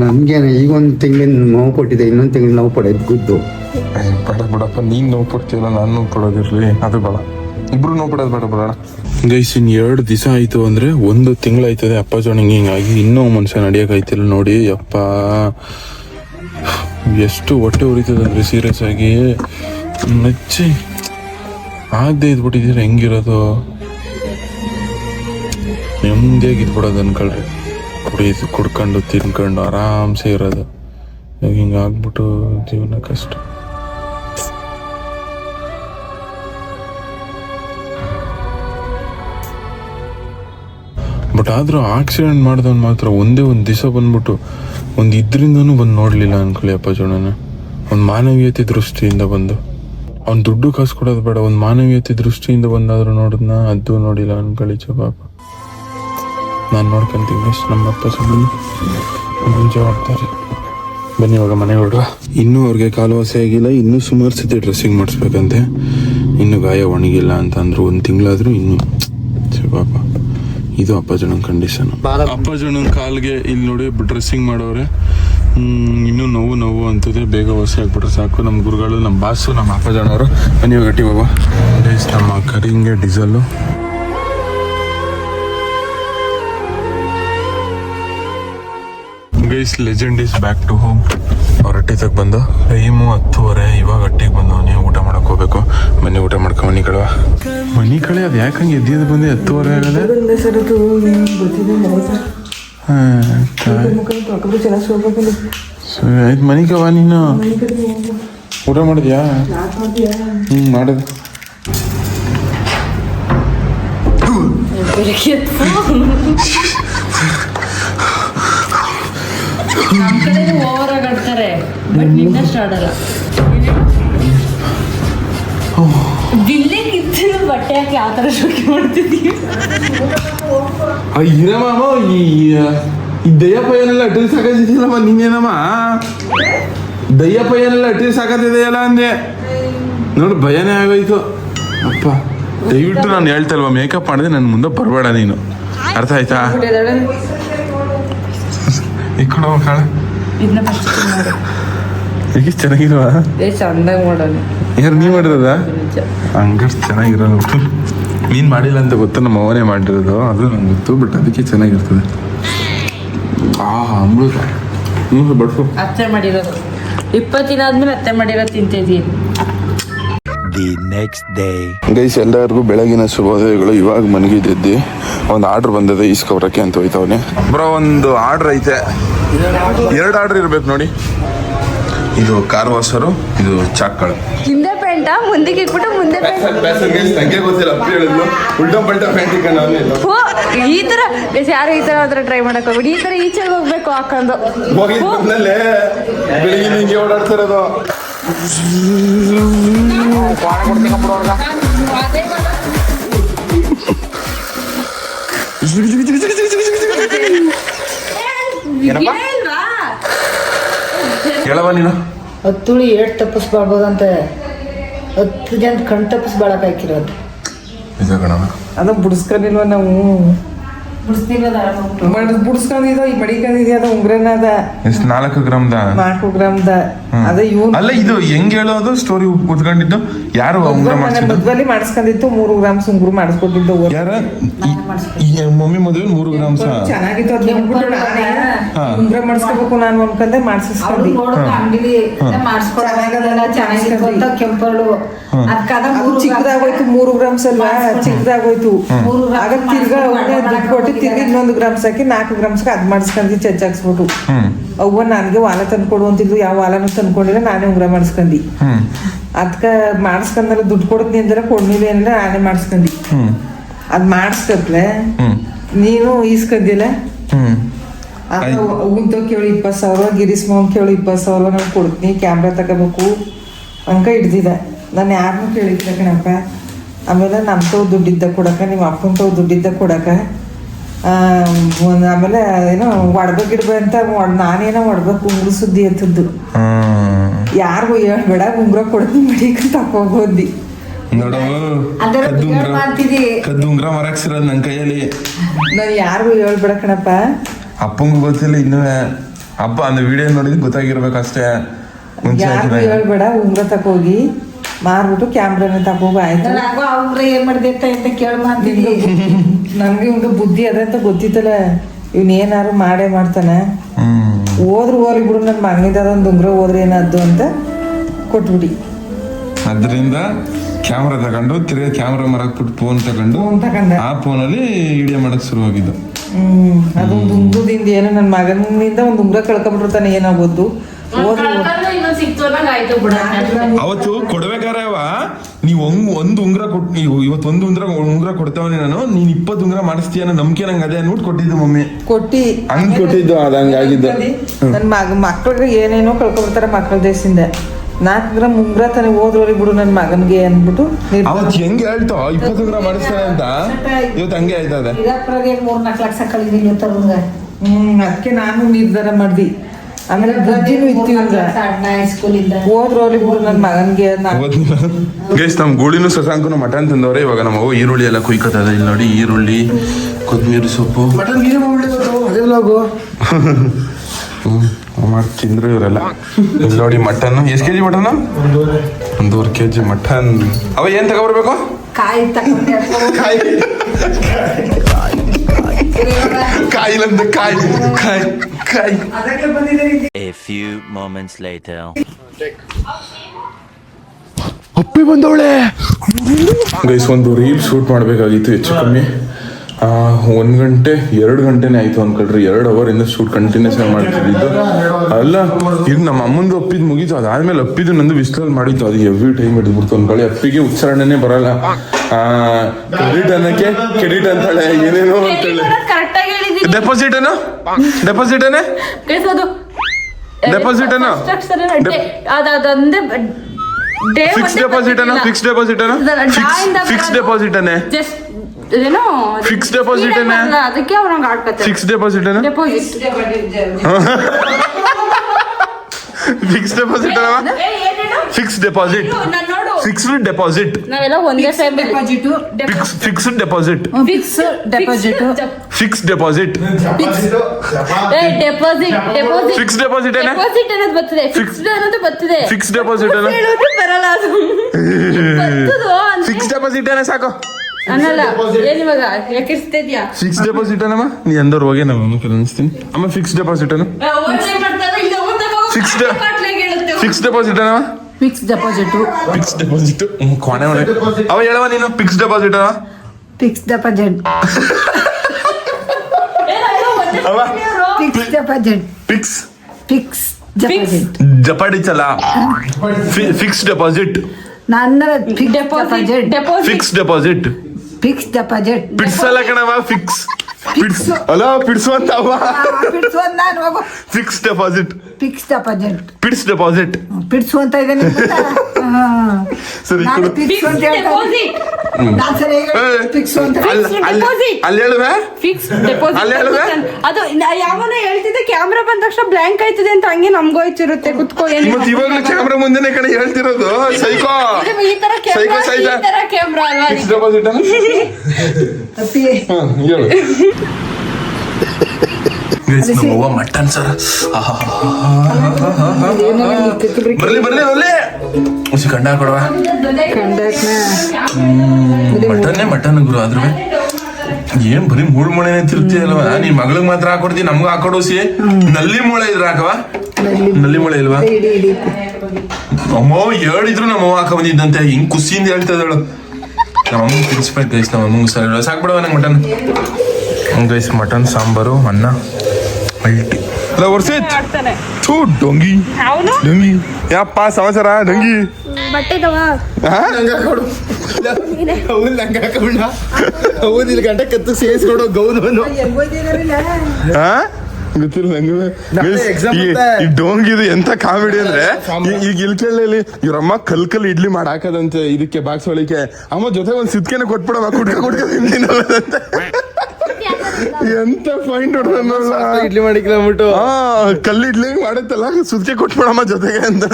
ನಮ್ಗೇನೆ ಈಗ ಒಂದು ತಿಂಗಳಿನ ನೋವು ಕೊಟ್ಟಿದೆ ಇನ್ನೊಂದು ತಿಂಗಳು ನೋವು ಪಡೆದ್ ಗುದ್ದು ಬಡ ಬೇಡ ಬಿಡಪ್ಪ ನೀನ್ ನೋವು ಪಡ್ತೀಯಲ್ಲ ನಾನು ನೋವು ಪಡೋದಿರ್ಲಿ ಅದು ಬೇಡ. ಇಬ್ರು ನೋಡ್ಬಿಡೋದು ಬೇಡ ಬಿಡೋಣ ಗೈಸ್ ಇನ್ ಎರಡು ದಿವಸ ಆಯ್ತು ಅಂದ್ರೆ ಒಂದು ತಿಂಗಳಾಯ್ತದೆ. ಅಪ್ಪ ಜೋಣಿಂಗ್ ಹಿಂಗಾಗಿ ಇನ್ನೂ ಮನುಷ್ಯ ನಡಿಯೋಕಾಯ್ತಿಲ್ಲ ನೋಡಿ ಅಪ್ಪ ಎಷ್ಟು ಹೊಟ್ಟೆ ಉರಿತದೆ ಸೀರಿಯಸ್ ಆಗಿ. ನಚ್ಚಿ ಆಗದೆ ಇದ್ಬಿಟ್ಟಿದ್ದೀರ, ಹೆಂಗಿರೋದು? ನೆಮ್ಮದಿಯಾಗಿ ಇದ್ಬಿಡೋದು ಅನ್ಕೊಳ್ರಿ. ಕುಡಿದು ಕುಡ್ಕೊಂಡು, ತಿನ್ಕೊಂಡು, ಆರಾಮ್ಸೆ ಇರೋದು. ಹಿಂಗಾಗ್ಬಿಟ್ಟು ಜೀವನ ಕಷ್ಟ. ಆದ್ರೂ ಆಕ್ಸಿಡೆಂಟ್ ಮಾಡಿದವನ್ ಮಾತ್ರ ಒಂದೇ ಒಂದು ದಿವಸ ಬಂದ್ಬಿಟ್ಟು ಒಂದು ಇದ್ರಿಂದನೂ ಬಂದು ನೋಡಲಿಲ್ಲ ಅನ್ಕೊಳ್ಳಿ ಅಪ್ಪ ಜೋಣನ ಒಂದು ಮಾನವೀಯತೆ ದೃಷ್ಟಿಯಿಂದ ಬಂದು. ಅವ್ನು ದುಡ್ಡು ಕಾಸು ಕೊಡೋದು ಬೇಡ, ಒಂದು ಮಾನವೀಯತೆ ದೃಷ್ಟಿಯಿಂದ ಬಂದಾದರೂ ನೋಡಿದ್ನ, ಅದು ನೋಡಿಲ್ಲ ಅನ್ಕೊಳ್ಳಿ ಪಾಪ ನಾನು ನೋಡ್ಕೊಂತೀನಿ. ನಮ್ಮ ಅಪ್ಪ ಮುಂಚೆ ಮಾಡ್ತಾರೆ. ಬನ್ನಿ ಇವಾಗ ಮನೆ ಹೊರಡುವ. ಇನ್ನೂ ಅವ್ರಿಗೆ ಕಾಲು ವಾಸಿ ಆಗಿಲ್ಲ, ಇನ್ನೂ ಸುಮಾರು ಸತಿ ಡ್ರೆಸ್ಸಿಂಗ್ ಮಾಡಿಸ್ಬೇಕಂತೆ. ಇನ್ನು ಗಾಯ ಒಣಗಿಲ್ಲ ಅಂತ ಅಂದ್ರು ಒಂದು ತಿಂಗಳಾದರೂ ಇನ್ನು ಪಾಪ ಇದು ಅಪ್ಪಾಜನ ಕಂಡೀಷನ್ ಅಪ್ಪಾಜನ ಕಾಲ್ಗೆ ಇಲ್ಲಿ ನೋಡಿ ಡ್ರೆಸ್ಸಿಂಗ್ ಮಾಡೋರೆ. ಹ್ಮ್, ಇನ್ನೂ ನೋವು ನೋವು ಅಂತದೆ. ಬೇಗ ವಾಸಿ ಆಗ್ಬಿಟ್ರೆ ಸಾಕು. ನಮ್ಮ ಗುರುಗಳು ನಮ್ಮ ಬಾಸು ನಮ್ಮ ಅಪ್ಪಾಜನವರು ಬನ್ನಿ ಗಟ್ಟಿ ಬಾಬಾ ಪ್ಲೇಸ್ ನಮ್ಮ ಕರಿಂಗೆ diesel guys legend is back to home ಅವ್ರ ತಗ ಬಂದು ಟೈಮು ಹತ್ತುವರೆ ಇವಾಗ ಹಟ್ಟಿಗೆ ಬಂದು ನೀವು ಊಟ ಮಾಡಕ್ ಹೋಗ್ಬೇಕು. ಮನೆ ಊಟ ಮಾಡ್ಕೊ ಮನಿ ಕಳುವ ಮನಿ ಕಳೆ ಅದು ಯಾಕಂಗೆ ಎದ್ದಿದ್ದು ಬಂದು ಹತ್ತುವರೆ ಆಗದೆ? ಆಯ್ತು ಮನಿ ಕವ ನೀನು. ಊಟ ಮಾಡಿದ್ಯಾ? ಹ್ಮ್ ಮಾಡಿದೆ. ನಮ್ ಕಡೆನೂ ಓವರ್ ಈ ನೀನೇನಮ್ಮ? ಅಂದೆ. ನೋಡು, ಭಯನೇ ಆಗೋಯ್ತು. ಅಪ್ಪ, ದಯವಿಟ್ಟು ನಾನು ಹೇಳ್ತಲ್ವ ಮೇಕಪ್ ಮಾಡಿದೆ ನನ್ನ ಮುಂದೆ ಬರಬೇಡ ನೀನು. ಅರ್ಥ ಆಯ್ತಾ? ಈ ಕಡೆ ಕಾಣ ಇದನ್ನ ಫಸ್ಟ್ ಮಾಡು. ಈಗ ಚೆನ್ನಾಗಿಲ್ವಾ? ಏ ಚಂದಾಗ ಮಾಡೋಣ. ಯಾರು ನೀ ಮಾಡಿರೋದ? ಹಂಗಷ್ಟು ಚೆನ್ನಾಗಿರೋದು ನೀನು ಮಾಡಿಲ್ಲ ಅಂತ ಗೊತ್ತು ನಮ್ಮ ಅವನೇ ಮಾಡಿರೋದು. ಅದು ನಂಗೆ ಗೊತ್ತು ಬಟ್ ಅದಕ್ಕೆ ಚೆನ್ನಾಗಿರ್ತದೆ. ಆ ಅಮೃತ. ಹ್ಞೂ ಬಡ್ಸು ಅತ್ತೆ ಮಾಡಿರೋದು. ಇಪ್ಪತ್ತು ದಿನ ಆದ್ಮೇಲೆ ಅತ್ತೆ ಮಾಡಿರೋದು ತಿಂತಿದ್ದೀನಿ the ನೆಕ್ಸ್ಟ್ ಡೇ ಗೈಸ್ ಎಲ್ಲರಿಗೂ ಬೆಳಗಿನ ಶುಭೋದಯಗಳು. ಇವಾಗ ಮನಗಿದ್ದಿದ್ದಿ ಒಂದು ಆರ್ಡರ್ ಬಂದಿದೆ ಈಸ್ಕೊಬ್ರಕ್ಕೆ ಅಂತ ಹೋಯ್ತವನೆ. ಬ್ರೋ ಒಂದು ಆರ್ಡರ್ ಐತೆ. ಎರಡು ಆರ್ಡರ್ ಇರ್ಬೇಕು ನೋಡಿ. ಇದು ಕಾರ್ ವಾಸರು ಇದು ಚಾಕ್ಗಳು. ಹಿಂದೆ ಪೆಂಟ ಮುಂದಕ್ಕೆ ಇಟ್ಬಿಟ್ಟು ಮುಂದೆ ಪೆಂಟ್ ನಂಗೆ ಗೊತ್ತಿಲ್ಲ. ಅಪ್ಪಿ ಹೇಳಿದ್ಲು ಉಲ್ಟಾ ಪಲ್ಟಾ ಪ್ಯಾಂಟ್ ಓ ಈ ತರ ಬೇಸ್ ಯಾರು ಈ ತರ ಆದ್ರೆ ಟ್ರೈ ಮಾಡಕ್ ಹೋಗ್ಬಿಡಿ. ಈ ತರ ಈಚೆಗೆ ಹೋಗ್ಬೇಕು ಹಾಕೊಂಡು ಹೋಗಿ ಬೆಳಿಗ್ಗೆ ಹಿಂಗೆ ಓಡಾಡ್ತಿರೋದು. ಹೇಳವ ನೀನು? ಹತ್ತುಳಿ ಏಟ್ ತಪ್ಪಿಸ್ಬಾರ್ಬೋದಂತೆ ಹತ್ತು ಜನ ಕಣ್ ತಪ್ಪಿಸ್ ಬಾಳಕ್ ಹಾಕಿರೋದು. ನಿಜ ಅದ ಬಿಡಿಸ್ಕೊಂಡಿಲ್ವ ನಾವು? ಬುಡ್ಸ್ಕೊಂಡಿದ್ದ ಈ ಮಡಿಕೊಂಡಿದ್ಯ ಅದ ಉಂಗ್ರನ ಅದ ಎಷ್ಟು ನಾಲ್ಕು ಗ್ರಾಮ್ದ ನಾಲ್ಕು ಗ್ರಾಮ್ದ ಅದ ಇವನ್ ಅಲ್ಲ ಇದು ಹೆಂಗ್ ಹೇಳೋದು? ಸ್ಟೋರಿ ಕೂತ್ಕೊಂಡಿದ್ದು ಯಾರು ಉಂಗ್ರ ಮದ್ವಲ್ಲಿ ಮಾಡಿಸ್ಕೊಂಡಿತ್ತು ಮೂರು ಗ್ರಾಮ್ಸ್ ಉಂಗುರು ಮಾಡಿಸ್ಕೊಟ್ಟಿದ್ದು ಯಾರ? ಮಮ್ಮಿ ಮದುವೆ ಮೂರು ಗ್ರಾಮ್ ಸಹ ಚೆನ್ನಾಗಿತ್ತು ಅದ್ ನೋಡ್ಬಿಟ್ಟು ಉಂಗ್ರ ಮಾಡಿಸ್ಕೋಬೇಕು ನಾನು ಅನ್ಕೊಂಡೆ ಅವ್ರು ಮಾಡಿಸ್ಕೊಂಡಿ ಕೆಂಪಳು ಚಿಕ್ಕದಾಗೋಯ್ತು ಮೂರು ಗ್ರಾಮ್ಸ್ ಅಲ್ವಾ? ಚಿಕ್ಕದಾಗೋಯ್ತು. ಆಗ ತಿರ್ಗಾ ದುಡ್ಡು ಕೊಟ್ಟು ತಿರ್ಗಿ ಇನ್ನೊಂದು ಗ್ರಾಮ್ಸ್ ಹಾಕಿ ನಾಲ್ಕು ಗ್ರಾಮ್ಸ್ಗೆ ಅದು ಮಾಡಿಸ್ಕೊಂಡಿ ಚಚ್ಚಾಕ್ಸ್ಬಿಟ್ಟು ಹ್ಮ್. ಅವ್ವ ನನಗೆ ವಾಲ ತಂದ್ಕೊಡು ಅಂತಿದ್ಲು ಯಾವ ವಾಲನು ತಂದ್ಕೊಂಡಿಲ್ಲ ನಾನೇ ಉಂಗ್ರ ಮಾಡಿಸ್ಕೊಂಡಿ ಅದಕ್ಕೆ ಮಾಡಿಸ್ಕೊಂಡಲ್ಲ ದುಡ್ಡು ಕೊಡ್ತೀನಿ ಅಂದ್ರೆ ಕೊಡ್ಲಿಲ್ಲ ಅಂದ್ರೆ ನಾನೇ ಮಾಡಿಸ್ಕೊಂಡಿ ಅದು ಮಾಡಿಸ್ಕತ್ಲೆ ನೀನು ಈಸ್ಕಂದಿಲ್ಲ ಉಂತ ಕೇಳಿ ಇಪ್ಪತ್ತು ಸಾವಿರ ಗಿರೀಶ್ ಮೋಹನ್ ಕೇಳಿ ಇಪ್ಪತ್ತು ಸಾವಿರ ನಾನು ಕೊಡ್ತೀನಿ ಕ್ಯಾಮ್ರಾ ತಗೋಬೇಕು. ಅಂಕ ಹಿಡ್ದಿದ್ದ ನಾನು ಯಾರನ್ನೂ ಕೇಳಿದ್ದೆ ಕಣಪ್ಪ. ಆಮೇಲೆ ನಮ್ಮ ತವ್ ದುಡ್ಡಿದ್ದ ಕೊಡಕ ನಿಮ್ಮ ಅಪ್ಪನ ತವ್ ದುಡ್ಡಿದ್ದ ಕೊಡಕ ಆಮೇಲೆ ಏನೋ ಒಡ್ಬೇಕಿಡ್ಬ ಅಂತ ನಾನೇನೋ ಒಡ್ಬೇಕು ಉಂಗುರು ಸುದ್ದಿ ಅಂತದ್ದು. ಯಾರಿಗೂ ಹೇಳ್ಬೇಡ ಉಂಗುರ ಕೊಡ್ತೀನಿ ಬಿಡಿ ತಕ್ಕೋಗೋದಿ ನೋಡು ಕದ್ದು ಉಂಗುರ ಮರಕ್ಸಿರೋದು ನನ್ನ ಕೈಯಲ್ಲಿ. ನಾನು ಯಾರಿಗೂ ಹೇಳ್ಬೇಡ ಕಣಪ್ಪ. ಅಪ್ಪಂಗೂ ಗೊತ್ತಿಲ್ಲ ಇನ್ನು ಅಪ್ಪ ಅಂದ್ರೆ ವಿಡಿಯೋ ನೋಡಿದ್ ಗೊತ್ತಾಗಿರ್ಬೇಕು ಅಷ್ಟೇ ಉಂಗ್ರ ಉಂಗುರ ತಕೋಗಿ ಮಾರ್ಬಿಟ್ಟು ಕ್ಯಾಮ್ರಾನ ತಗೋಗ ಆಯ್ತು? ನಾನು ಅವ್ರ ಏನ್ ಮಾಡಿದೆ ಅಂತ ಕೇಳ ಮಾಡ್ತಿದ್ದಿ ನನ್ಗೆ ಒಂದು ಬುದ್ಧಿ ಅದ ಅಂತ ಗೊತ್ತಿತ್ತಲ್ಲ ಇವ್ನ ಏನಾರು ಮಾಡೇ ಮಾಡ್ತಾನೆ. ಹೋದ್ರು ಹೋಗ್ಲಿ ಬಿಡು ನನ್ನ ಮಗನಿದ ಒಂದು ಉಂಗ್ರ ಹೋದ್ರೆ ಏನಾದ್ದು ಅಂತ ಕೊಟ್ಬಿಡಿ. ಅದರಿಂದ ಕ್ಯಾಮ್ರಾ ತಗೊಂಡು ತಿರ್ಗಿ ಕ್ಯಾಮ್ರಾ ಮರಕ್ಬಿಟ್ಟು ಫೋನ್ ತಗೊಂಡು ಫೋನ್ ತಗೊಂಡೆ. ಆ ಫೋನಲ್ಲಿ ವಿಡಿಯೋ ಮಾಡಕ್ ಶುರುವಾಗಿದ್ದು. ಹ್ಮ್ ಅದೊಂದು ಉಂಗುರದಿಂದ ಏನೋ ನನ್ನ ಮಗನಿಂದ ಒಂದು ಉಂಗ್ರ ಕಳ್ಕೊಂಡ್ಬಿಡ್ತಾನೆ ಏನಾಗೋದು ಅವತ್ತು ಕೊಡ್ಬೇಕಾರವ ಅವ ಹಂಗ್ ಒಂದ್ ಉಂಗ್ರ ಕೊಟ್ ನೀವು ಇವತ್ತು ಒಂದು ಉಂಗ್ರ ಉಂಗ್ರ ಕೊಡ್ತಾವನಿ ನಾನು ನೀನ್ ಇಪ್ಪತ್ ಉಂಗ್ರ ಮಾಡಿಸ್ತೀಯ ಅನ್ನೋ ನಂಬಿಕೆ ನಂಗೆ ಅದೇ ಅನ್ಬಿಟ್ಟು ಕೊಟ್ಟಿದ್ದು ಮಮ್ಮಿ. ಕೊಟ್ಟಿ. ಹಂಗ್ ಕೊಟ್ಟಿದ್ದು ಅದ ಹಂಗಾಗಿದ್ದು ನನ್ ಮಗ ಮಕ್ಳಿಗೆ ಏನೇನೋ ಕಳ್ಕೊಬಿಡ್ತಾರೆ ಮಕ್ಳ ದೇಶದಿಂದ. ನಾಲ್ಕು ಗ್ರಾಮ್ ಉಂಗ್ರ ತಾನೆ ಹೋದ್ರೋರಿ ಬಿಡು ನನ್ನ ಮಗನಿಗೆ ಅಂದ್ಬಿಟ್ಟು ಅವತ್ ಅವತ್ತು ಹೆಂಗ್ ಹೇಳ್ತೋ ಇಪ್ಪತ್ತು ಉಂಗ್ರ ಮಾಡಿಸ್ತಾರೆ ಅಂತ? ಇವತ್ತು ಹಂಗೆ ಆಯ್ತದ. ಮೂರ್ ನಾಲ್ಕು ಲಕ್ಷ ಕಳಿದೀನಿ ಅದಕ್ಕೆ ನಾನು ನಿರ್ಧಾರ ಮಾಡ್ದಿ. ಆಮೇಲೆ ಬುದ್ಧಿನೂ ಇತ್ತು ಇವ್ನ್ಗೆ. ಸಣ್ಣ ಹೈಸ್ಕೂಲಿಂದ ಹೋದ್ರೋಲಿ ಬಿಡು ನನ್ನ ಮಗನಿಗೆ ಗೈಸ್ ನಮ್ ಗೂಳಿನೂ ಸಸಾಂಕನು ಮಟನ್ ತಿಂದವ್ರೆ. ಇವಾಗ ನಮ್ಮ ಅವ್ವ ಈರುಳ್ಳಿ ಎಲ್ಲ ಕುಯ್ಕೋತದ. ಇಲ್ಲಿ ನೋಡಿ ಈರುಳ್ಳಿ ಕೊತ್ತಂಬರಿ ಸೊಪ್ಪು. ಹ್ಮ್ ಮಾಡಿ ತಿಂದ್ರು ಇವರೆಲ್ಲ. ಇಲ್ಲಿ ನೋಡಿ ಮಟನ್. ಎಷ್ಟು ಕೆಜಿ ಮಟನ್? ಒಂದೂವರೆ ಕೆಜಿ ಮಟನ್. ಅವ ಏನ್ ತಗೊಬರ್ಬೇಕು ಕಾಯಿ ತಗೋ ಕಾಯಿ. ಕಾಯಿಲಂತ ಕಾಯಿ ಕಾಯಿ ಕಾಯಿ ಎ ಫ್ಯೂ ಮೊಮೆಂಟ್ಸ್ ಲೇಟರ್ ಅಪ್ಪಿ ಬಂದವಳೆ. ಗೈಸ್ ಒಂದು ರೀಲ್ ಶೂಟ್ ಮಾಡಬೇಕಾಗಿತ್ತು ಹೆಚ್ಚು ಕಮ್ಮಿ. ಒಂದ್ ಗಂಟೆ ಎರಡು ಗಂಟೆನೇ ಆಯ್ತು ಅನ್ಕೊಳ್ರಿ. ಎರಡು ಅವರ್ ಇಂದ ಶೂಟ್ ಕಂಟಿನ್ಯೂಸ್ ಆಗಿ ಮಾಡ್ತಿದ್ದು ಅಲ್ಲ ಈಗ ನಮ್ಮ ಅಮ್ಮಂದು ಅಪ್ಪಿದ್ ಮುಗೀತು. ಅದಾದ್ಮೇಲೆ ಅಪ್ಪಿದ್ದು ನಂದು ವಿಸ್ಟಲ್ ಮಾಡಿತ್ತು. ಅದು ಎವ್ರಿ ಟೈಮ್ ಇಟ್ಬಿಡ್ತು ಅನ್ಕೊಳ್ಳಿ. ಅಪ್ಪಿಗೆ ಉಚ್ಚಾರಣೆನೇ ಬರಲ್ಲ. ಕ್ರೆಡಿಟ್ ಅನ್ನಕ್ಕೆ ಕ್ರೆಡಿಟ್ ಅಂತಾಳೆ. ಏನೇನೋ ಅಂತಾಳೆ. ಡೆಪಾಸಿಟ್ ಏನೋ? ಡೆಪಾಸಿಟ್ ಏನೇ? ಡೆಪಾಸಿಟ್ ಏನೋ? ಅದೊಂದೇ ಫಿಕ್ಸ್ ಡೆಪಾಸಿಟ್ ಅನ್ನ ಫಿಕ್ಸ್ ಡೆಪಾಸಿಟ್ ಅನ್ನ ಫಿಕ್ಸ್ ಡೆಪಾಸಿಟ್ ಏನೋ? Fixed ಫಿಕ್ಸ್ಡ್ ಡೆಪಾಸಿಟ್ ಅದಕ್ಕೆ ಅವ್ರಂಗ್ ಆಡ್ಕತ್ತೆ fix deposit deposit fix deposit fix deposit ನಾನು ನೋಡು. ಫಿಕ್ಸ್ಡ್ ಡೆಪಾಸಿಟ್ ನಾವೆಲ್ಲ ಒಂದೇ family deposit fix fixed deposit fix deposit fix deposit ಏ ಡೆಪಾಸಿಟ್ ಡೆಪಾಸಿಟ್ ಫಿಕ್ಸ್ ಡೆಪಾಸಿಟ್ ಏನ? ಡೆಪಾಸಿಟ್ ಅನ್ನೋದು ಬರ್ತದೆ. ಫಿಕ್ಸ್ಡ್ ಅನ್ನೋದು ಬರ್ತದೆ. ಫಿಕ್ಸ್ ಡೆಪಾಸಿಟ್ ಅನ್ನ ಹೇಳೋದು ಬರಲ್ಲ ಅದು. ಬರ್ತದೋ ಫಿಕ್ಸ್ ಡೆಪಾಸಿಟ್ ಏನ ಸಾಕು? ಅನ್ನಲ್ಲ ಏನ್ ಇವಾಗ? ಫಿಕ್ಸ್ ಡೆಪಾಸಿಟ್ ಅನ್ನಮ್ಮ ನೀ ಅಂದರು ಹೋಗಿ ಕೆಲವು ಅನಿಸ್ತೀನಿ ಅಮ್ಮ ಫಿಕ್ಸ್ ಡೆಪಾಸಿಟ್ ಅನ್ನ ಫಿಕ್ಸ್ ಫಿಕ್ಸ್ ಡೆಪಾಸಿಟ್ ಅನ್ನಮ್ಮ ಫಿಕ್ಸ್ ಡೆಪಾಸಿಟು ಫಿಕ್ಸ್ ಡೆಪಾಸಿಟ್ ಕೊನೆ ಒಳಗೆ. ಅವ ಹೇಳವ ನೀನು ಫಿಕ್ಸ್ ಡೆಪಾಸಿಟ್ ಅವ? ಫಿಕ್ಸ್ ಡೆಪಾಸಿಟ್ ಅವ? Fix deposit fix fix deposit fix deposit ನನ್ನ fix deposit fix deposit fix deposit ಪಿಡ್ಸಲ್ಲ ಕಣವ ಫಿಕ್ಸ್ ಪಿಡ್ಸ್ ಅಲ್ಲ ಪಿಡ್ಸು. ಅಂತ ಅವ ಪಿಡ್ಸು ಅಂತ ನಾನು ಹೋಗು. Fix deposit fix deposit fix deposit FDs ಅಂತ ಇದ್ದೇನೆ ಸರಿ ನಾನು ಫಿಕ್ಸ್ ಅಂತ ನಾನು ಸರಿ ಫಿಕ್ಸ್ ಅಂತ ಅಲ್ಲಿ ಹೇಳುವೆ? Fix deposit? ಅದು ನ- ಯಾವನ ಹೇಳ್ತಿದ್ದೆ ಕ್ಯಾಮ್ರಾ ಬಂದ ತಕ್ಷಣ ಬ್ಲ್ಯಾಂಕ್ ಆಯ್ತಿದೆ ಅಂತ ಹಂಗೆ ನಮ್ಗೂ ಹೋಯ್ತಿರುತ್ತೆ ಕುತ್ಕೋ ಏನು ಮತ್ತೆ ಇವಾಗಲೂ ಕ್ಯಾಮ್ರಾ ಮುಂದೆನೆ ಕಡೆ ಹೇಳ್ತಿರೋದು? ಸೈಕೋ ಇದು ಈ ತರ ಸೈಕೋ ಕ್ಯಾಮ್ರಾ ಈ ತರ ಕ್ಯಾಮ್ರಾ ಅಲ್ವಾ ಫಿಕ್ಸ್ ಡೆಪಾಸಿಟ್ ತಪ್ಪಿ. ಹೇಳು. Guys, ನಮ್ಮ ಮಟನ್ ಸರ್ ಬರ್ಲಿ ಬರ್ಲಿ ಬರ್ಲಿ. ಉಸಿ ಕಂಡ ಕೊಡವ? ಮಟನ್ನೇ ಮಟನ್ ಗುರು ಆದ್ರೂ ಏನ್ ಬರೀ ಮೂಳ್ ಮೂಳೆ ತಿರ್ತೀಯಲ್ವಾ ನೀನ್ ಮಗಳಿಗೆ ಮಾತ್ರ ಹಾಕೊಡ್ತೀನಿ ನಮ್ಗೂ ಹಾಕೊಡೋಸಿ ನಲ್ಲಿ ಮೂಳೆ ಇದ್ರ ಹಾಕವ? ನಲ್ಲಿ ಮೂಳೆ. ಇಲ್ವಾ? ಅಮ್ಮ ಹೇಳಿದ್ರು ನಮ್ಮ ಅವ್ವ ಹಾಕ ಬಂದಿದ್ದಂತೆ. ಹಿಂಗ್ ಖುಷಿಯಿಂದ ಹೇಳ್ತಾ ಇದ್ದಾಳು. ನಮ್ಮ ಅಮ್ಮ ಗೈಸ್ ನಮ್ಮ ಅಮ್ಮಂಗ್ ಸರಿ ಸಾಕ್ಬಿಡವ ನಂಗೆ ಮಟನ್. ಗೈಸ್ ಮಟನ್ ಸಾಂಬಾರು ಅನ್ನ ಅಲ್ಟಿ ಅಲ್ಲ ವರ್ಷಿತ್. ಥೂ ಡೊಂಗಿ. ಅವನು? ಡೊಂಗಿ. ಯಪ್ಪ ಸಮಾಚಾರ ಡೊಂಗಿ. ಬಟ್ಟೆದವ ಕೊಡು ಅವ್ನು ಲಂಗ ಹಾಕೊಂಡ ಅವ್ನು ಇಲ್ಲಿ ಗಂಟೆ ಕತ್ತು ಸೇರಿಸ್ಕೊಡು ಗೌನವನ್ನು ಹಾ ಗೊತ್ತಿಲ್ಲ ನಂಗೆ ಈ- ಇದೆ. ಈ ಡೋಂಗಿದು ಎಂತ ಕಾಮಿಡಿ ಅಂದ್ರೆ ಈಗ ಇಲ್ಕೆಲ್ಲಿ ಇವ್ರಮ್ಮ ಕಲ್ ಕಲ್ ಇಡ್ಲಿ ಮಾಡಿ ಹಾಕದಂತೆ ಇದಕ್ಕೆ ಬಾಕ್ಸ್ ಒಳಗೆ. ಅಮ್ಮ ಜೊತೆ ಒಂದ್ ಸಿದ್ಕೆನೆ ಕೊಟ್ಬಿಡಮ್ಮ ಕುಡ್ಕ ಕುಡ್ಕ ತಿಂತೀನಲ್ಲದಂತೆ ಎಂತ ಫೈನ್ ಇಡ್ಲಿ ಮಾಡಿಕ್ಲ ಅಂದ್ಬಿಟ್ಟು ಹಾ ಕಲ್ಲು ಇಡ್ಲಿ ಮಾಡತ್ತಲ್ಲ? ಸುದ್ಕೆ ಕೊಟ್ಬಿಡಮ್ಮ ಜೊತೆಗೆ ಅಂತ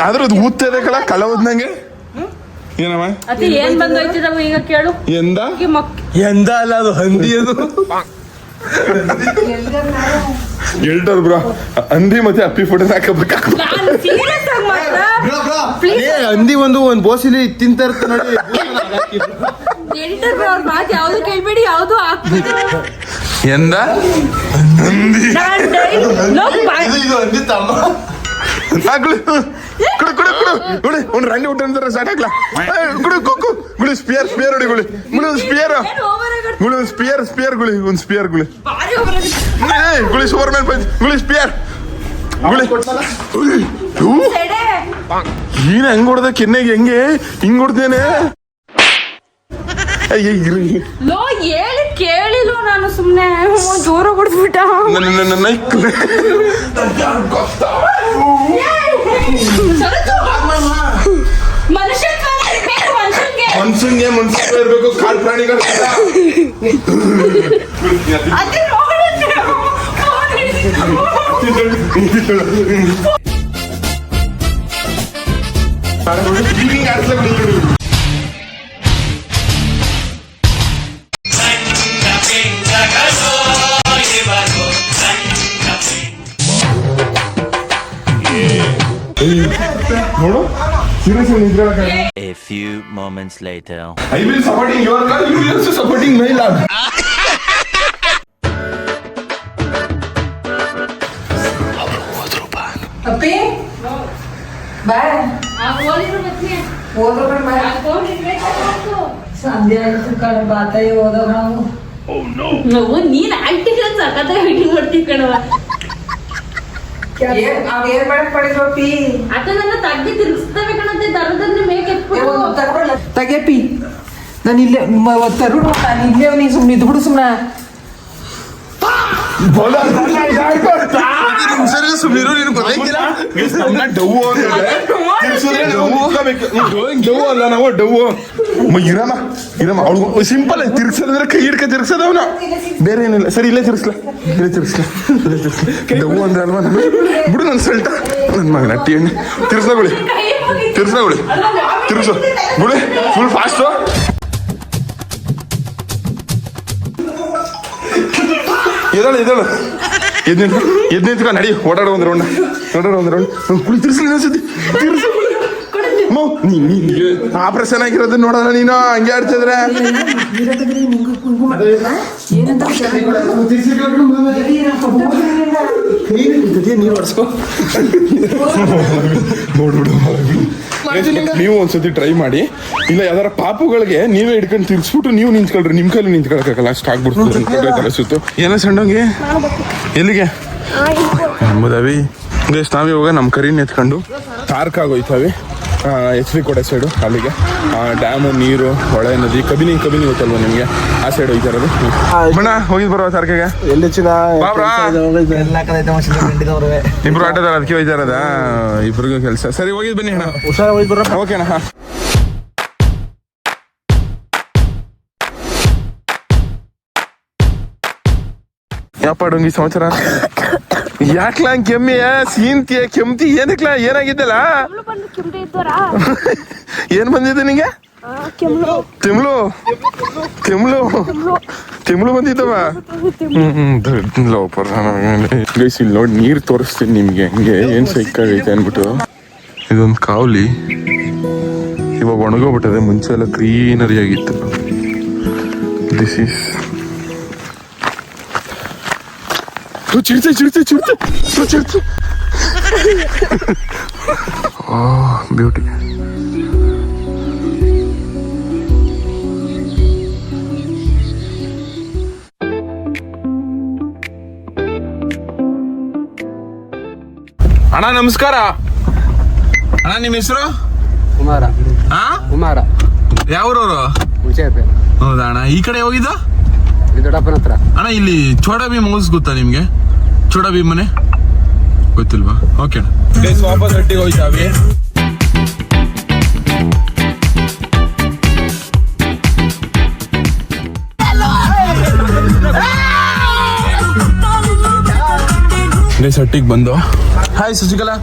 ಆದ್ರೂ ಅದು ಊದ್ತದೆ ಕಳ ಕಳ ಹೋದ್ನಂಗೆ ಏನಮ್ಮ? ಅತಿ ಏನ್ ಬಂದೋಯ್ತಿದವ ಈಗ ಕೇಳು. ಎಂದ? ಎಂದ ಅಲ್ಲ ಅದು ಹಂದಿ ಅದು. ಹೇಳ್ತಾರೆ ಬ್ರೋ ಹಂದಿ ಮತ್ತೆ ಅಪ್ಪಿ ಫೋಟೋ ಹಾಕಬೇಕು ನಾನು ಸೀರಿಯಸ್ ಆಗಿ ಮಾತ್ರ. ಏ ಹಂದಿ ಒಂದು ಒಂದ್ ಬೋಸಿಲಿ ತಿಂತ ಇರ್ತ ನೋಡಿ. ಎಡಿಟರ್ ಅವ್ರ ಮಾತು ಯಾವ್ದು ಕೇಳ್ಬೇಡಿ ಯಾವ್ದು ಹಾಕ್ಬೇಡಿ. ಎಂದ? ಹಂದಿ ತಮ್ಮ ಕುಡು ಕುಡು ಕುಡು. ಗುಳಿ ಒಂದು ರಂಡಿ ಹಾಕ್ಲಾ. ಏ, ಕುಡು ಕುಕ್ಕು ಗುಳಿ ಸ್ಪಿಯರ್ ಸ್ಪಿಯರ್ ಹೊಡಿ ಗುಳಿ. ಗುಳಿ ಸ್ಪಿಯರ್ ಗುಳಿ ಒಂದು ಸ್ಪಿಯರ್ ಸ್ಪಿಯರ್ ಗುಳಿ. ಒಂದು ಸ್ಪಿಯರ್ ಗುಳಿ. ಗುಳಿ ಸೂಪರ್ ಮ್ಯಾನ್ ಪಂಚ್ ಗುಳಿ. ಸ್ಪಿಯರ್ ಗುಳಿ. ಏನ್ ಹೆಂಗ್ ಹೊಡ್ದ ಕೆನ್ನೆಗೆ? ಹೆಂಗೆ? ಹಿಂಗ್ ಹೊಡ್ದೇನೆ? ಲೋ ಹೇಳಿ ಕೇಳಿಲ್ಲ ನಾನು ಸುಮ್ನೆ. ಜೋರ ಹೊಡೆದ್ಬಿಟ್ಟ. ನನ್ನ ನನ್ನ ನೈಕ್. ಮನುಷ್ಯ ಮನುಷ್ಯನ್ಗೆ ಮನ್ಸಂಗೆ ಮನ್ಸ ಇರ್ಬೇಕು ಕಾಡು ಪ್ರಾಣಿಗಳು ಅದೇ ನೋಡು serious ನಿಂತ್ಕೊಳ್ಳೋಕೆ A few moments later. I will supporting your love, you will also supporting my love. ಅಪ್ಪಿ ಬಾಯ್ ಹೋದ್ರು ಬಾಯ್ ಸಂಧ್ಯಾ ಆಯ್ತು ಕಣ ಬಾತಾಯಿ ಹೋದ ನಾವು ನಾವು ನೀನ್ ಆಕ್ಟಿಂಗ್ ಸಖತ್ ಆಕ್ಟಿಂಗ್ ಮಾಡ್ತೀವಿ ಕಣವ ಏನ್ ನಾವ್ ಏನ್ ಮಾಡಕ್ ಮಾಡಿದ್ರು ಅಪ್ಪಿ ಅದ ನನ್ನ ತಗ್ಗಿ ತಿರ್ಗಿಸ್ತವೆ ಕಣಂತೆ ದರದಲ್ಲಿ ಮೇಕ್ ಎತ್ಬಿಟ್ಟು. ತಗೆ ಪಿ. ನಾನು ಇಲ್ಲೇ ತರುಣ್ ನಾನು ಇಲ್ಲೇ ನೀ ಸುಮ್ಮನೆ ಇದ್ಬಿಡು ಸುಮ್ಮನೆ ಸುಮ್ಮನಿರು ನೀನು ಗೊತ್ತಾಯ್ತಿಲ್ಲ ನಮ್ಮನ್ನ ಡವ್ವು ಡವ್ವು ಅಲ್ಲ ನಾವು ಡವ್ವು ಇರಮ್ಮ ಇರಮ್ಮ. ಅವಳು ಸಿಂಪಲ್ ತಿರ್ಗ್ಸೋದಂದ್ರೆ ಕೈ ಹಿಡ್ಕ ತಿರ್ಗ್ಸೋದು ಅವನು. ಬೇರೆ ಏನಿಲ್ಲ. ಸರಿ ಇಲ್ಲೇ ತಿರ್ಸ್ಲ ಇಲ್ಲೇ ತಿರ್ಸ್ಲ ಇಲ್ಲೇ ತಿರ್ಸ್ಲ ಡವ್ವು ಅಂದ್ರೆ ಅಲ್ವಾ ನಾನು ಬಿಡು ನನ್ನ ಸಲ್ಟ ನನ್ನ ಮಗನ ಅಟ್ಟಿ ಎಣ್ಣೆ ತಿರ್ಸಗೊಳ್ಳಿ ತಿರ್ಸ್ಲಗೊಳಿ ತಿರ್ಸು ಬಿಡು. ಫುಲ್ ಫಾಸ್ಟು ಎದಳು ಎದ್ ನಿಂತ್ಕೊ ಎದ್ ನಿಂತ್ಕೊ ನಡಿ ಓಡಾಡೋ ಒಂದು ರೌಂಡ್ ಓಡಾಡೋ ಒಂದು ರೌಂಡ್ ಕುಳಿ ತಿರ್ಸ್ಲಿ ಅನ್ಸುತ್ತೆ ತಿರ್ಸು ಮೌ, ನೀ ನೀ ಆಪರೇಷನ್ ಆಗಿರೋದನ್ನ ನೋಡೋಣ ನೀನು ಹಂಗೆ ಆಡ್ತಿದ್ರೆ ನೀರು ಹೊಡ್ಸ್ಕೊ ನೋಡ್ಬಿಡು ನೀವು ಒಂದ್ಸತಿ ಟ್ರೈ ಮಾಡಿ. ಇಲ್ಲ ಯಾವ್ದಾರ ಪಾಪುಗಳಿಗೆ ನೀವೇ ಹಿಡ್ಕೊಂಡು ತಿರ್ಸ್ಬಿಟ್ಟು ನೀವು ನಿಂತ್ಕೊಳ್ರಿ. ನಿಮ್ ಕೈಲಿ ನಿಂತ್ಕೊಳಕ್ಕಾಗಲ್ಲ. ಅಷ್ಟು ಆಗ್ಬಿಡ್ತು ಸುತ್ತು ಏನೋ ಸಣ್ಣಂಗೆ? ಎಲ್ಲಿಗೆ? ಅಂಬುದಾವಿ ದೇಶ ನಾವೇ ಹೋಗ ನಮ್ಮ ಕರಿನ ಎತ್ಕೊಂಡು ಟಾರ್ಕ್ ಆಗೋಯ್ತಾವೆ ಎಚ್ ಡಿ ಕೋಟೆ ಸೈಡು ಅಲ್ಲಿಗೆ ಡ್ಯಾಮು ನೀರು ಹೊಳೆ ನದಿ ಕಬಿನಿ ಕಬಿನಿ ಗೊತ್ತಲ್ವ ನಿಮಗೆ? ಆ ಸೈಡ್ ಹೋಯ್ತಾ ಇರೋದು ಬಣ್ಣ ಹೋಗಿದ್ ಬರೋ ತಾರ್ಕೆಗೆ ಎಲ್ಲಿ ಚಿನ್ನ? ಬಾಬ್ರಾ! ಎಲ್ಲ ಕಡೆ ಐತೆ ಮನುಷ್ಯರು ಗಂಡಿದವ್ರೆ ಇಬ್ರು ಆಟೋದಾರ ಅದಕ್ಕೆ ಹೋಯ್ತಾ ಇರೋದಾ. ಇಬ್ರಿಗೂ ಕೆಲಸ. ಸರಿ ಹೋಗಿದ್ ಬನ್ನಿ ಅಣ್ಣ. ಹುಷಾರ ಹೋಗಿ ಬರೋ ಓಕೆ ಅಣ್ಣ ಹಾ. ಯಪ್ಪ ಡೊಂಗಿ ಸಮಾಚಾರ? ಯಾಕ್ಲಾ ಕೆಮ್ಮಿಯ ಸೀಂತಿಯ ಕೆಮ್ತಿ ಏನಕ್ಲಾ? ಏನಾಗಿದ್ದಲ್ಲ? ಬಂದು ಕೆಮ್ಮು ಇದ್ದವರಾ ಏನ್ ಬಂದಿದೆ ನಿಂಗೆ? ತಿಮ್ಳು? ತಿಮ್ಲು ತಿಮ್ಲು ತಿಮ್ಲು ಬಂದಿದ್ದವ? ಗೈಸ್ ಇಲ್ಲಿ ನೋಡಿ ನೀರು ತೋರಿಸ್ತೀನಿ ನಿಮ್ಗೆ ಹಂಗೆ ಏನ್ ಸೈಕಾಗೈತೆ ಅನ್ಬಿಟ್ಟು ಇದೊಂದು ಕಾವಲಿ. ಇವಾಗ ಒಣಗೋಗ್ಬಿಟ್ಟದೆ ಮುಂಚೆ ಎಲ್ಲ ಗ್ರೀನರಿ ಆಗಿತ್ತು ದಿಸ್ ಈಸ್ ಚಿಡ್ತೆ ಚಿಡ್ತೆ ಚಿಡ್ತೆ ಚಿಡ್ತೆ ಓ ಬ್ಯೂಟಿ ಅಣ್ಣ ನಮಸ್ಕಾರ. ಅಣ್ಣ ನಿಮ್ಮ ಹೆಸರು? ಕುಮಾರ. ಹಾ ಕುಮಾರ. ಯಾವ್ರವ್ರು? ಹುಣಸೆಪೆ ಹೌದಾ ಅಣ್ಣ? ಈ ಕಡೆ ಹೋಗಿದ್ದ? ದೊಡ್ಡಪ್ಪನ ಹತ್ರ. ಅಣ್ಣ ಇಲ್ಲಿ ಚೋಡಾ ಭೀಮ್ ಹೌಸ್ ಗೊತ್ತಾ ನಿಮ್ಗೆ? ಚೋಡಾ ಭೀಮ್ ಮನೆ? ಗೊತ್ತಿಲ್ವಾ? ಓಕೆ ವಾಪಸ್ ಹಟ್ಟಿಗೆ ಹೋಯ್ತಾವೆ ಗೈಸ್ ಹಟ್ಟಿಗೆ ಬಂದು. ಹಾಯ್ ಶಶಿಕಲಾ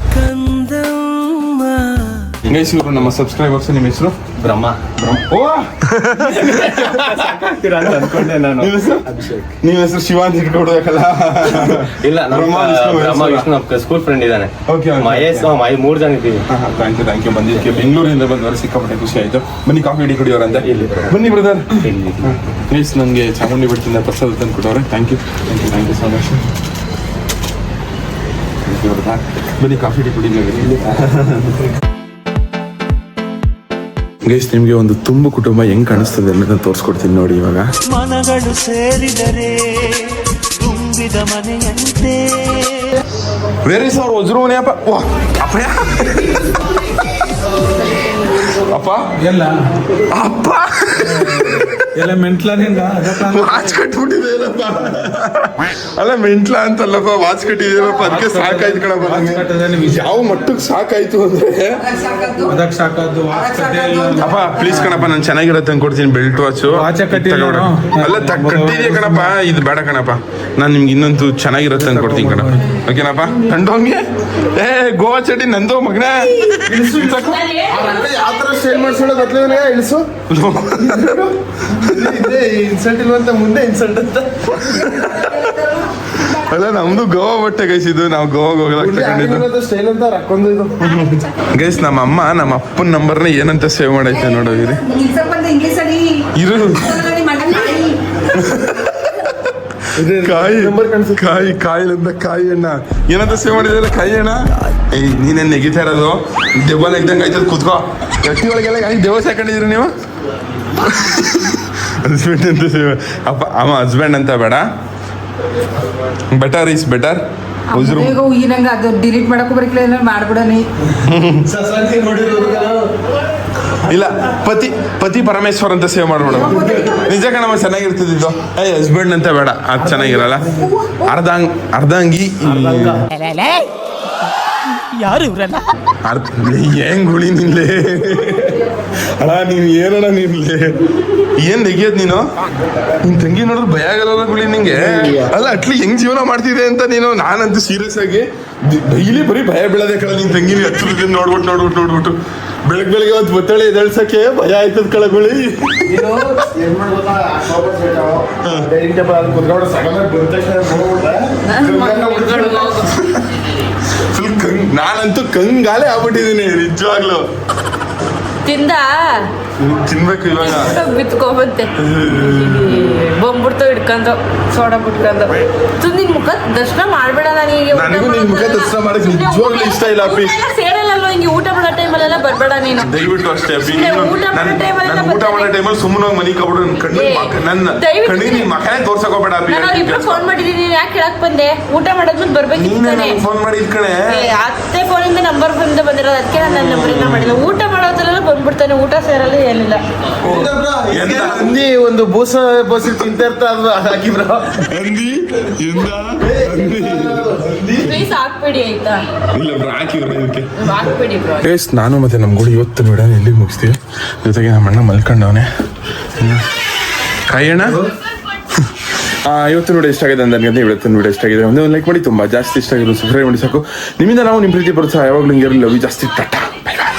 ಗೈಸ್ ಇವರು ನಮ್ಮ ಸಬ್ಸ್ಕ್ರೈಬರ್ಸ್ ನಿಮ್ಮ ಹೆಸರು? ಬ್ರಹ್ಮ. ಓ! ಅಂತ ಅನ್ಕೊಂಡೆ ನಾನು. ನಿಮ್ಮ ಹೆಸರು? ನಿಮ್ಮ ಹೆಸರು ಶಿವ ಅಂತ ಇಟ್ಕೊಡ್ಬೇಕಲ್ಲ ಇಲ್ಲ ನಮ್ಮ ಬ್ರಹ್ಮ, ಬ್ರಹ್ಮ ವಿಷ್ಣು ನಮ್ಮ ಸ್ಕೂಲ್ ಫ್ರೆಂಡ್ ಇದ್ದಾನೆ ಓಕೆ ಮಹೇಶ್ ಮೈ ಮೂರು ಜನ ಇದ್ದೀವಿ. ಥ್ಯಾಂಕ್ ಯು ಥ್ಯಾಂಕ್ ಯು ಬಂದಿದ್ದಕ್ಕೆ ಬೆಂಗಳೂರಿಂದ ಬಂದವರು ಸಿಕ್ಕಾಪಟ್ಟೆ ಖುಷಿ ಆಯ್ತು. ಬನ್ನಿ ಕಾಫಿ ಇಡಿ ಕುಡಿಯೋರಂತೆ. ಇಲ್ಲಿ. ಬನ್ನಿ ಬ್ರದರ್. ಪ್ಲೀಸ್ ನನಗೆ ಚಾಮುಂಡಿ ಬೆಟ್ಟದಿಂದ ಪ್ರಸಾದ ತಂದು ಕೊಡೋರೆ. Thank you thank you thank you so much ಬನ್ನಿ ಕಾಫಿ ಕುಡಿ ಕುಡಿಲಿ ಗೈಸ್ ನಿಮಗೆ ಒಂದು ತುಂಬು ಕುಟುಂಬ ಹೆಂಗ್ ಕಾಣಿಸ್ತದೆ ಅನ್ನೋದನ್ನ ತೋರಿಸ್ಕೊಡ್ತೀನಿ ನೋಡಿ ಇವಾಗ. ಮನಗಳು ಸೇರಿದರೆ ತುಂಬಿದ ಮನೆಯಂತೆ. ವೆರಿ ಸರ್ ಅವ್ರ ವಜ್ರು ಮನೆ ಅಪ್ಪ? ವಾ ಅಪ್ಪಯ್ಯ ಅಪ್ಪ? ಎಲ್ಲ. ಅಪ್ಪ? ಎಲ್ಲ ಮೆಂಟ್ಲ ನಿಂದ ವಾಚ್ ಕಟ್ಬಿಟ್ಟಿದೆಯಲ್ಲಪ್ಪ ಅಲ್ಲ ಮೆಂಟ್ಲ ಅಂತಲ್ಲಪ್ಪ ವಾಚ್ ಕಟ್ಟಿದೆಯಲ್ಲಪ್ಪ ಅದಕ್ಕೆ ಸಾಕಾಯ್ತು ಕಣಪ್ಪ ನಂಗೆ ಯಾವ ಮಟ್ಟಕ್ಕೆ ಸಾಕಾಯ್ತು ಅಂದ್ರೆ ಅದಕ್ಕೆ ಸಾಕದ್ದು ಅಪ್ಪ ಪ್ಲೀಸ್ ಕಣಪ್ಪ ನಾನು ಚೆನ್ನಾಗಿರುತ್ತೆ ಅನ್ಕೊಡ್ತೀನಿ ಬೆಲ್ಟ್ ವಾಚು ವಾಚ್ ಕಟ್ಟಿಲ್ಲ. ಅಲ್ಲ ಕಟ್ಟಿದೆಯಾ ಕಣಪ್ಪ? ಇದು ಬೇಡ ಕಣಪ್ಪ. ನಾನು ನಿಮ್ಗೆ ಇನ್ನೊಂದು ಚೆನ್ನಾಗಿರುತ್ತೆ ಅನ್ಕೊಡ್ತೀನಿ ಕಣಪ್ಪ. ಓಕೆನಪ್ಪ ಕಂಡೋಂಗೆ ಏ ಗೋವಾ ಚಟಿ ನಂದು ಮಗನೇ? ಯಾವ ಥರ ಸ್ಟೈಲ್ ಮಾಡಿಸೋಣ ಗೊತ್ತಿಲ್ಲ ಇಳಿಸು ಇನ್ಸಲ್ಟ್ ಇಲ್ವಂತ ಮುಂದೆ ಇನ್ಸಲ್ಟ್ ಅಂತ. ಅಲ್ಲ ನಮ್ದು ಗೋವಾ ಬಟ್ಟೆ ಗೈಸ್ ಇದು ನಾವು ಗೋವಾಗ ಹೋಗಲ್ಲ ತಗೊಂಡಿದ್ದು ಸ್ಟೈಲ್ ಅಂತ ರಕ್ಕೊಂದು ಇದು. ಗೈಸ್ ನಮ್ಮ ಅಮ್ಮ ನಮ್ಮ ಅಪ್ಪನ ನಂಬರ್ನ ಏನಂತ ಸೇವ್ ಮಾಡೈತೆ ನೋಡೋದಿರಿ ಇಂಗ್ಲಿಷ್ ಅಲ್ಲಿ ಇರು. ಕಾಯಿ. ಕಾಯಿ ಕಾಯಿಲಿಂದ ಕಾಯಿ ಅಣ್ಣ ಏನಂತ ಸೇವ್ ಮಾಡಿದ್ರೆ ಕಾಯಿ ಅಣ್ಣ ಏಯ್ ನೀನೇನ್ ನೆಗಿತಾ ಇರೋದು? ದೆವ್ವ ಇದ್ದಂಗೆ ಆಯ್ತದ ಕುತ್ಕೋ. ಗಟ್ಟಿ ಒಳಗೆಲ್ಲ ಕಾಯಿ ದೆವ್ವ ಸಾಕೊಂಡಿದ್ರಿ ನೀವು? ಹಸ್ಬೆಂಡ್ ಅಂತ ಸೇವ್ ಅಪ್ಪ ಅಮ್ಮ ಹಸ್ಬೆಂಡ್ ಅಂತ ಬೇಡ. ಬೆಟರ್ ಈಸ್ ಬೆಟರ್ ಉಜ್ರು ಈಗ ನಂಗೆ ಅದು ಡಿಲೀಟ್ ಮಾಡಕ್ಕೂ ಮಾಡ್ಬಿಡನಿ ಇಲ್ಲ ಪತಿ ಪತಿ ಪರಮೇಶ್ವರ್ ಅಂತ ಸೇವ್ ಮಾಡ್ಬೇಡ. ನಿಜ ಕಣಮ್ಮ ಚೆನ್ನಾಗಿರ್ತಿದ್ದು ಏ ಹಸ್ಬೆಂಡ್ ಅಂತ ಬೇಡ. ಅದು ಚೆನ್ನಾಗಿರಲ್ಲ. ಅರ್ಧಾಂಗ್ ಅರ್ಧಾಂಗಿ ಯಾರು ಇವ್ರಲ್ಲ? ಅರ್ಧ ಹೆಂಗ್ ಗುಳಿ ನಿನ್ಲೆ? ಅಣ್ಣ ನೀನ್ ಏನಣ್ಣ ನಿನ್ಲೆ? ಏನ್ ತೆಗಿಯೋದ್ ನೀನು? ನಿನ್ ತಂಗಿ ನೋಡಿದ್ರೆ ಭಯ ಆಗಲ್ಲ ಗುಳಿ ನಿಂಗೆ. ಅಲ್ಲ ಅಟ್ಲಿ ಹೆಂಗ್ ಜೀವನ ಮಾಡ್ತಿದೆ ಅಂತ ನೀನು? ನಾನಂತೂ ಸೀರಿಯಸ್ ಆಗಿ ಡೈಲಿ ಬರೀ ಭಯ ಬೀಳದೆ ಕಳ ನಿನ್ ತಂಗಿ. ಹತ್ತಿರದಿಂದ ನೋಡ್ಬಿಟ್ಟು ನೋಡ್ಬಿಟ್ಟು ನೋಡ್ಬಿಟ್ಟು ಬೆಳಗ್ ಬೆಳಗ್ಗೆ ಹೊತ್ತು ಬತ್ತಳಿ ಎದಳ್ಸಕ್ಕೆ ಭಯ ಆಯ್ತದ ಕಳ ಬಿಳಿ ನೀನು ಏನ್ ಮಾಡ್ಬೋದಾ ಡೈನಿಂಗ್ ಟೇಬಲ್ ಅಲ್ಲಿ ಕುತ್ಕೊಂಡು ಸಡನ್ ಆಗಿ ಬಂದ ತಕ್ಷಣ ಫುಲ್ ಕಂಗ್ ನಾನಂತೂ ಕಂಗಾಲೇ ಆಗ್ಬಿಟ್ಟಿದೀನಿ ನಿಜವಾಗ್ಲು. ತಿಂದ? ತಿನ್ಬೇಕು ಇವಾಗ. ಬಿತ್ಕೊಂಬಂತೆ. ಬಂದ್ಬಿಡ್ತಾವ ಹಿಡ್ಕೊಂಡು ಸೋಡಾ ಬಿಟ್ಕೊಂಡು ನಿನ್ ಮುಖ ದರ್ಶನ ಮಾಡ್ಬೇಡ ನನಗೆ ನನಗೂ ನಿನ್ ಮುಖ ದರ್ಶನ ಮಾಡಕ್ ನಿಜವಾಗ್ಲೂ ಇಷ್ಟ ಇಲ್ಲ ಅಪ್ಪಿ. ಸೇರಲ್ಲ ಹಿಂಗೆ ಊಟ ಟೈಮಲ್ಲೆಲ್ಲ ಬರ್ಬೇಡ ನೀನು. ದಯವಿಟ್ಟು ಅಷ್ಟೇ ಸುಮ್ನೆ ನೀನು ಊಟ ಮಾಡೋ ನನ್- time ಅಲ್ಲಿ ನನ್ ಊಟ ಮಾಡೋ ಟೈಮಲ್ಲಿ ಸುಮ್ಮನೆ ಮನಿ ಕಬಿಡು ನನ್ನ ಕಣ್ಣು ಏ, ನನ್ನ ದಯವಿಟ್ಟು ಕಣ್ಣಿಗೆ ನೀನ್ ಮಕ್ಕಳೇ ತೋರ್ಸಕ್ ಹೋಗ್ಬೇಡ ಅಪ್ಪಿ ನಾನು ಇಬ್ರು ಫೋನ್ ಮಾಡಿದೀನಿ ನೀನ್ ಯಾಕೆ ಕೇಳಕ್ ಬಂದೆ? ಊಟ ಮಾಡಾದ್ಮೇಲೆ ಬರ್ಬೇಕು ನೀನೇ ತಾನೇ. ಫೋನ್ ಮಾಡಿದ್ ಕಣೆ. ಅತ್ತೆ ಫೋನಿಂದ ನಂಬರ್ ಬಂದ ಬಂದಿರೋದು ಅದಕ್ಕೆ ನಾನು ನನ್ನ ನಂಬರಿಂದ ಮಾಡಿಲ್ಲ. ಊಟ ಮಾಡೋದ್ರಲ್ಲ ಬಂದ್ಬಿಡ್ತಾನೆ ಊಟ ಸೇರಲ್ಲ ಏನಿಲ್ಲ. ಎಂತ? ಹಂದಿ ಒಂದು ಬೂಸ ಬೂಸಿ ತಿಂತಿರ್ತಾ ಅದು ಹಾಕಿ ಬ್ರೋ ಹಂದಿ ಎಂದ ಹಂದಿ ಪ್ಲೀಸ್ ಹಾಕ್ಬೇಡಿ ಆಯ್ತಾ? ಹಾಕ್ಬೇಡಿ ಬ್ರೋ ನಾನು ಮತ್ತೆ ನಮ್ಮ ಗುಡಿ ಇವತ್ತು ಬಿಡ ಎಲ್ಲಿಗೆ ಮುಗಿಸ್ತೀವಿ? ಜೊತೆಗೆ ನಮ್ಮ ಅಣ್ಣ ಮಲ್ಕೊಂಡವನೆ. ಕಾಯಣ್ಣ ಆ, ಇವತ್ತಿನ ವಿಡಿಯೋ ಇಷ್ಟ ಆಗಿದೆ ಅಂತ ನನಗೆ ಇವತ್ತಿನ ವಿಡಿಯೋ ಇಷ್ಟ ಆಗಿದೆ. ಒಂದೇ ಒಂದು ಲೈಕ್ ಮಾಡಿ ತುಂಬ ಜಾಸ್ತಿ ಇಷ್ಟ ಆಗಿರೋ ಸಬ್ಸ್ಕ್ರೈಬ್ ಮಾಡಿ ಸಾಕು. ನಿಮ್ಮಿಂದ ನಾವು ನಿಮ್ಮ ಪ್ರೀತಿ ಬರುತ್ತೆ? ಯಾವಾಗಲೂ ಹಿಂಗೆ ಲವ್ ಜಾಸ್ತಿ ಟಾಟಾ. Bye bye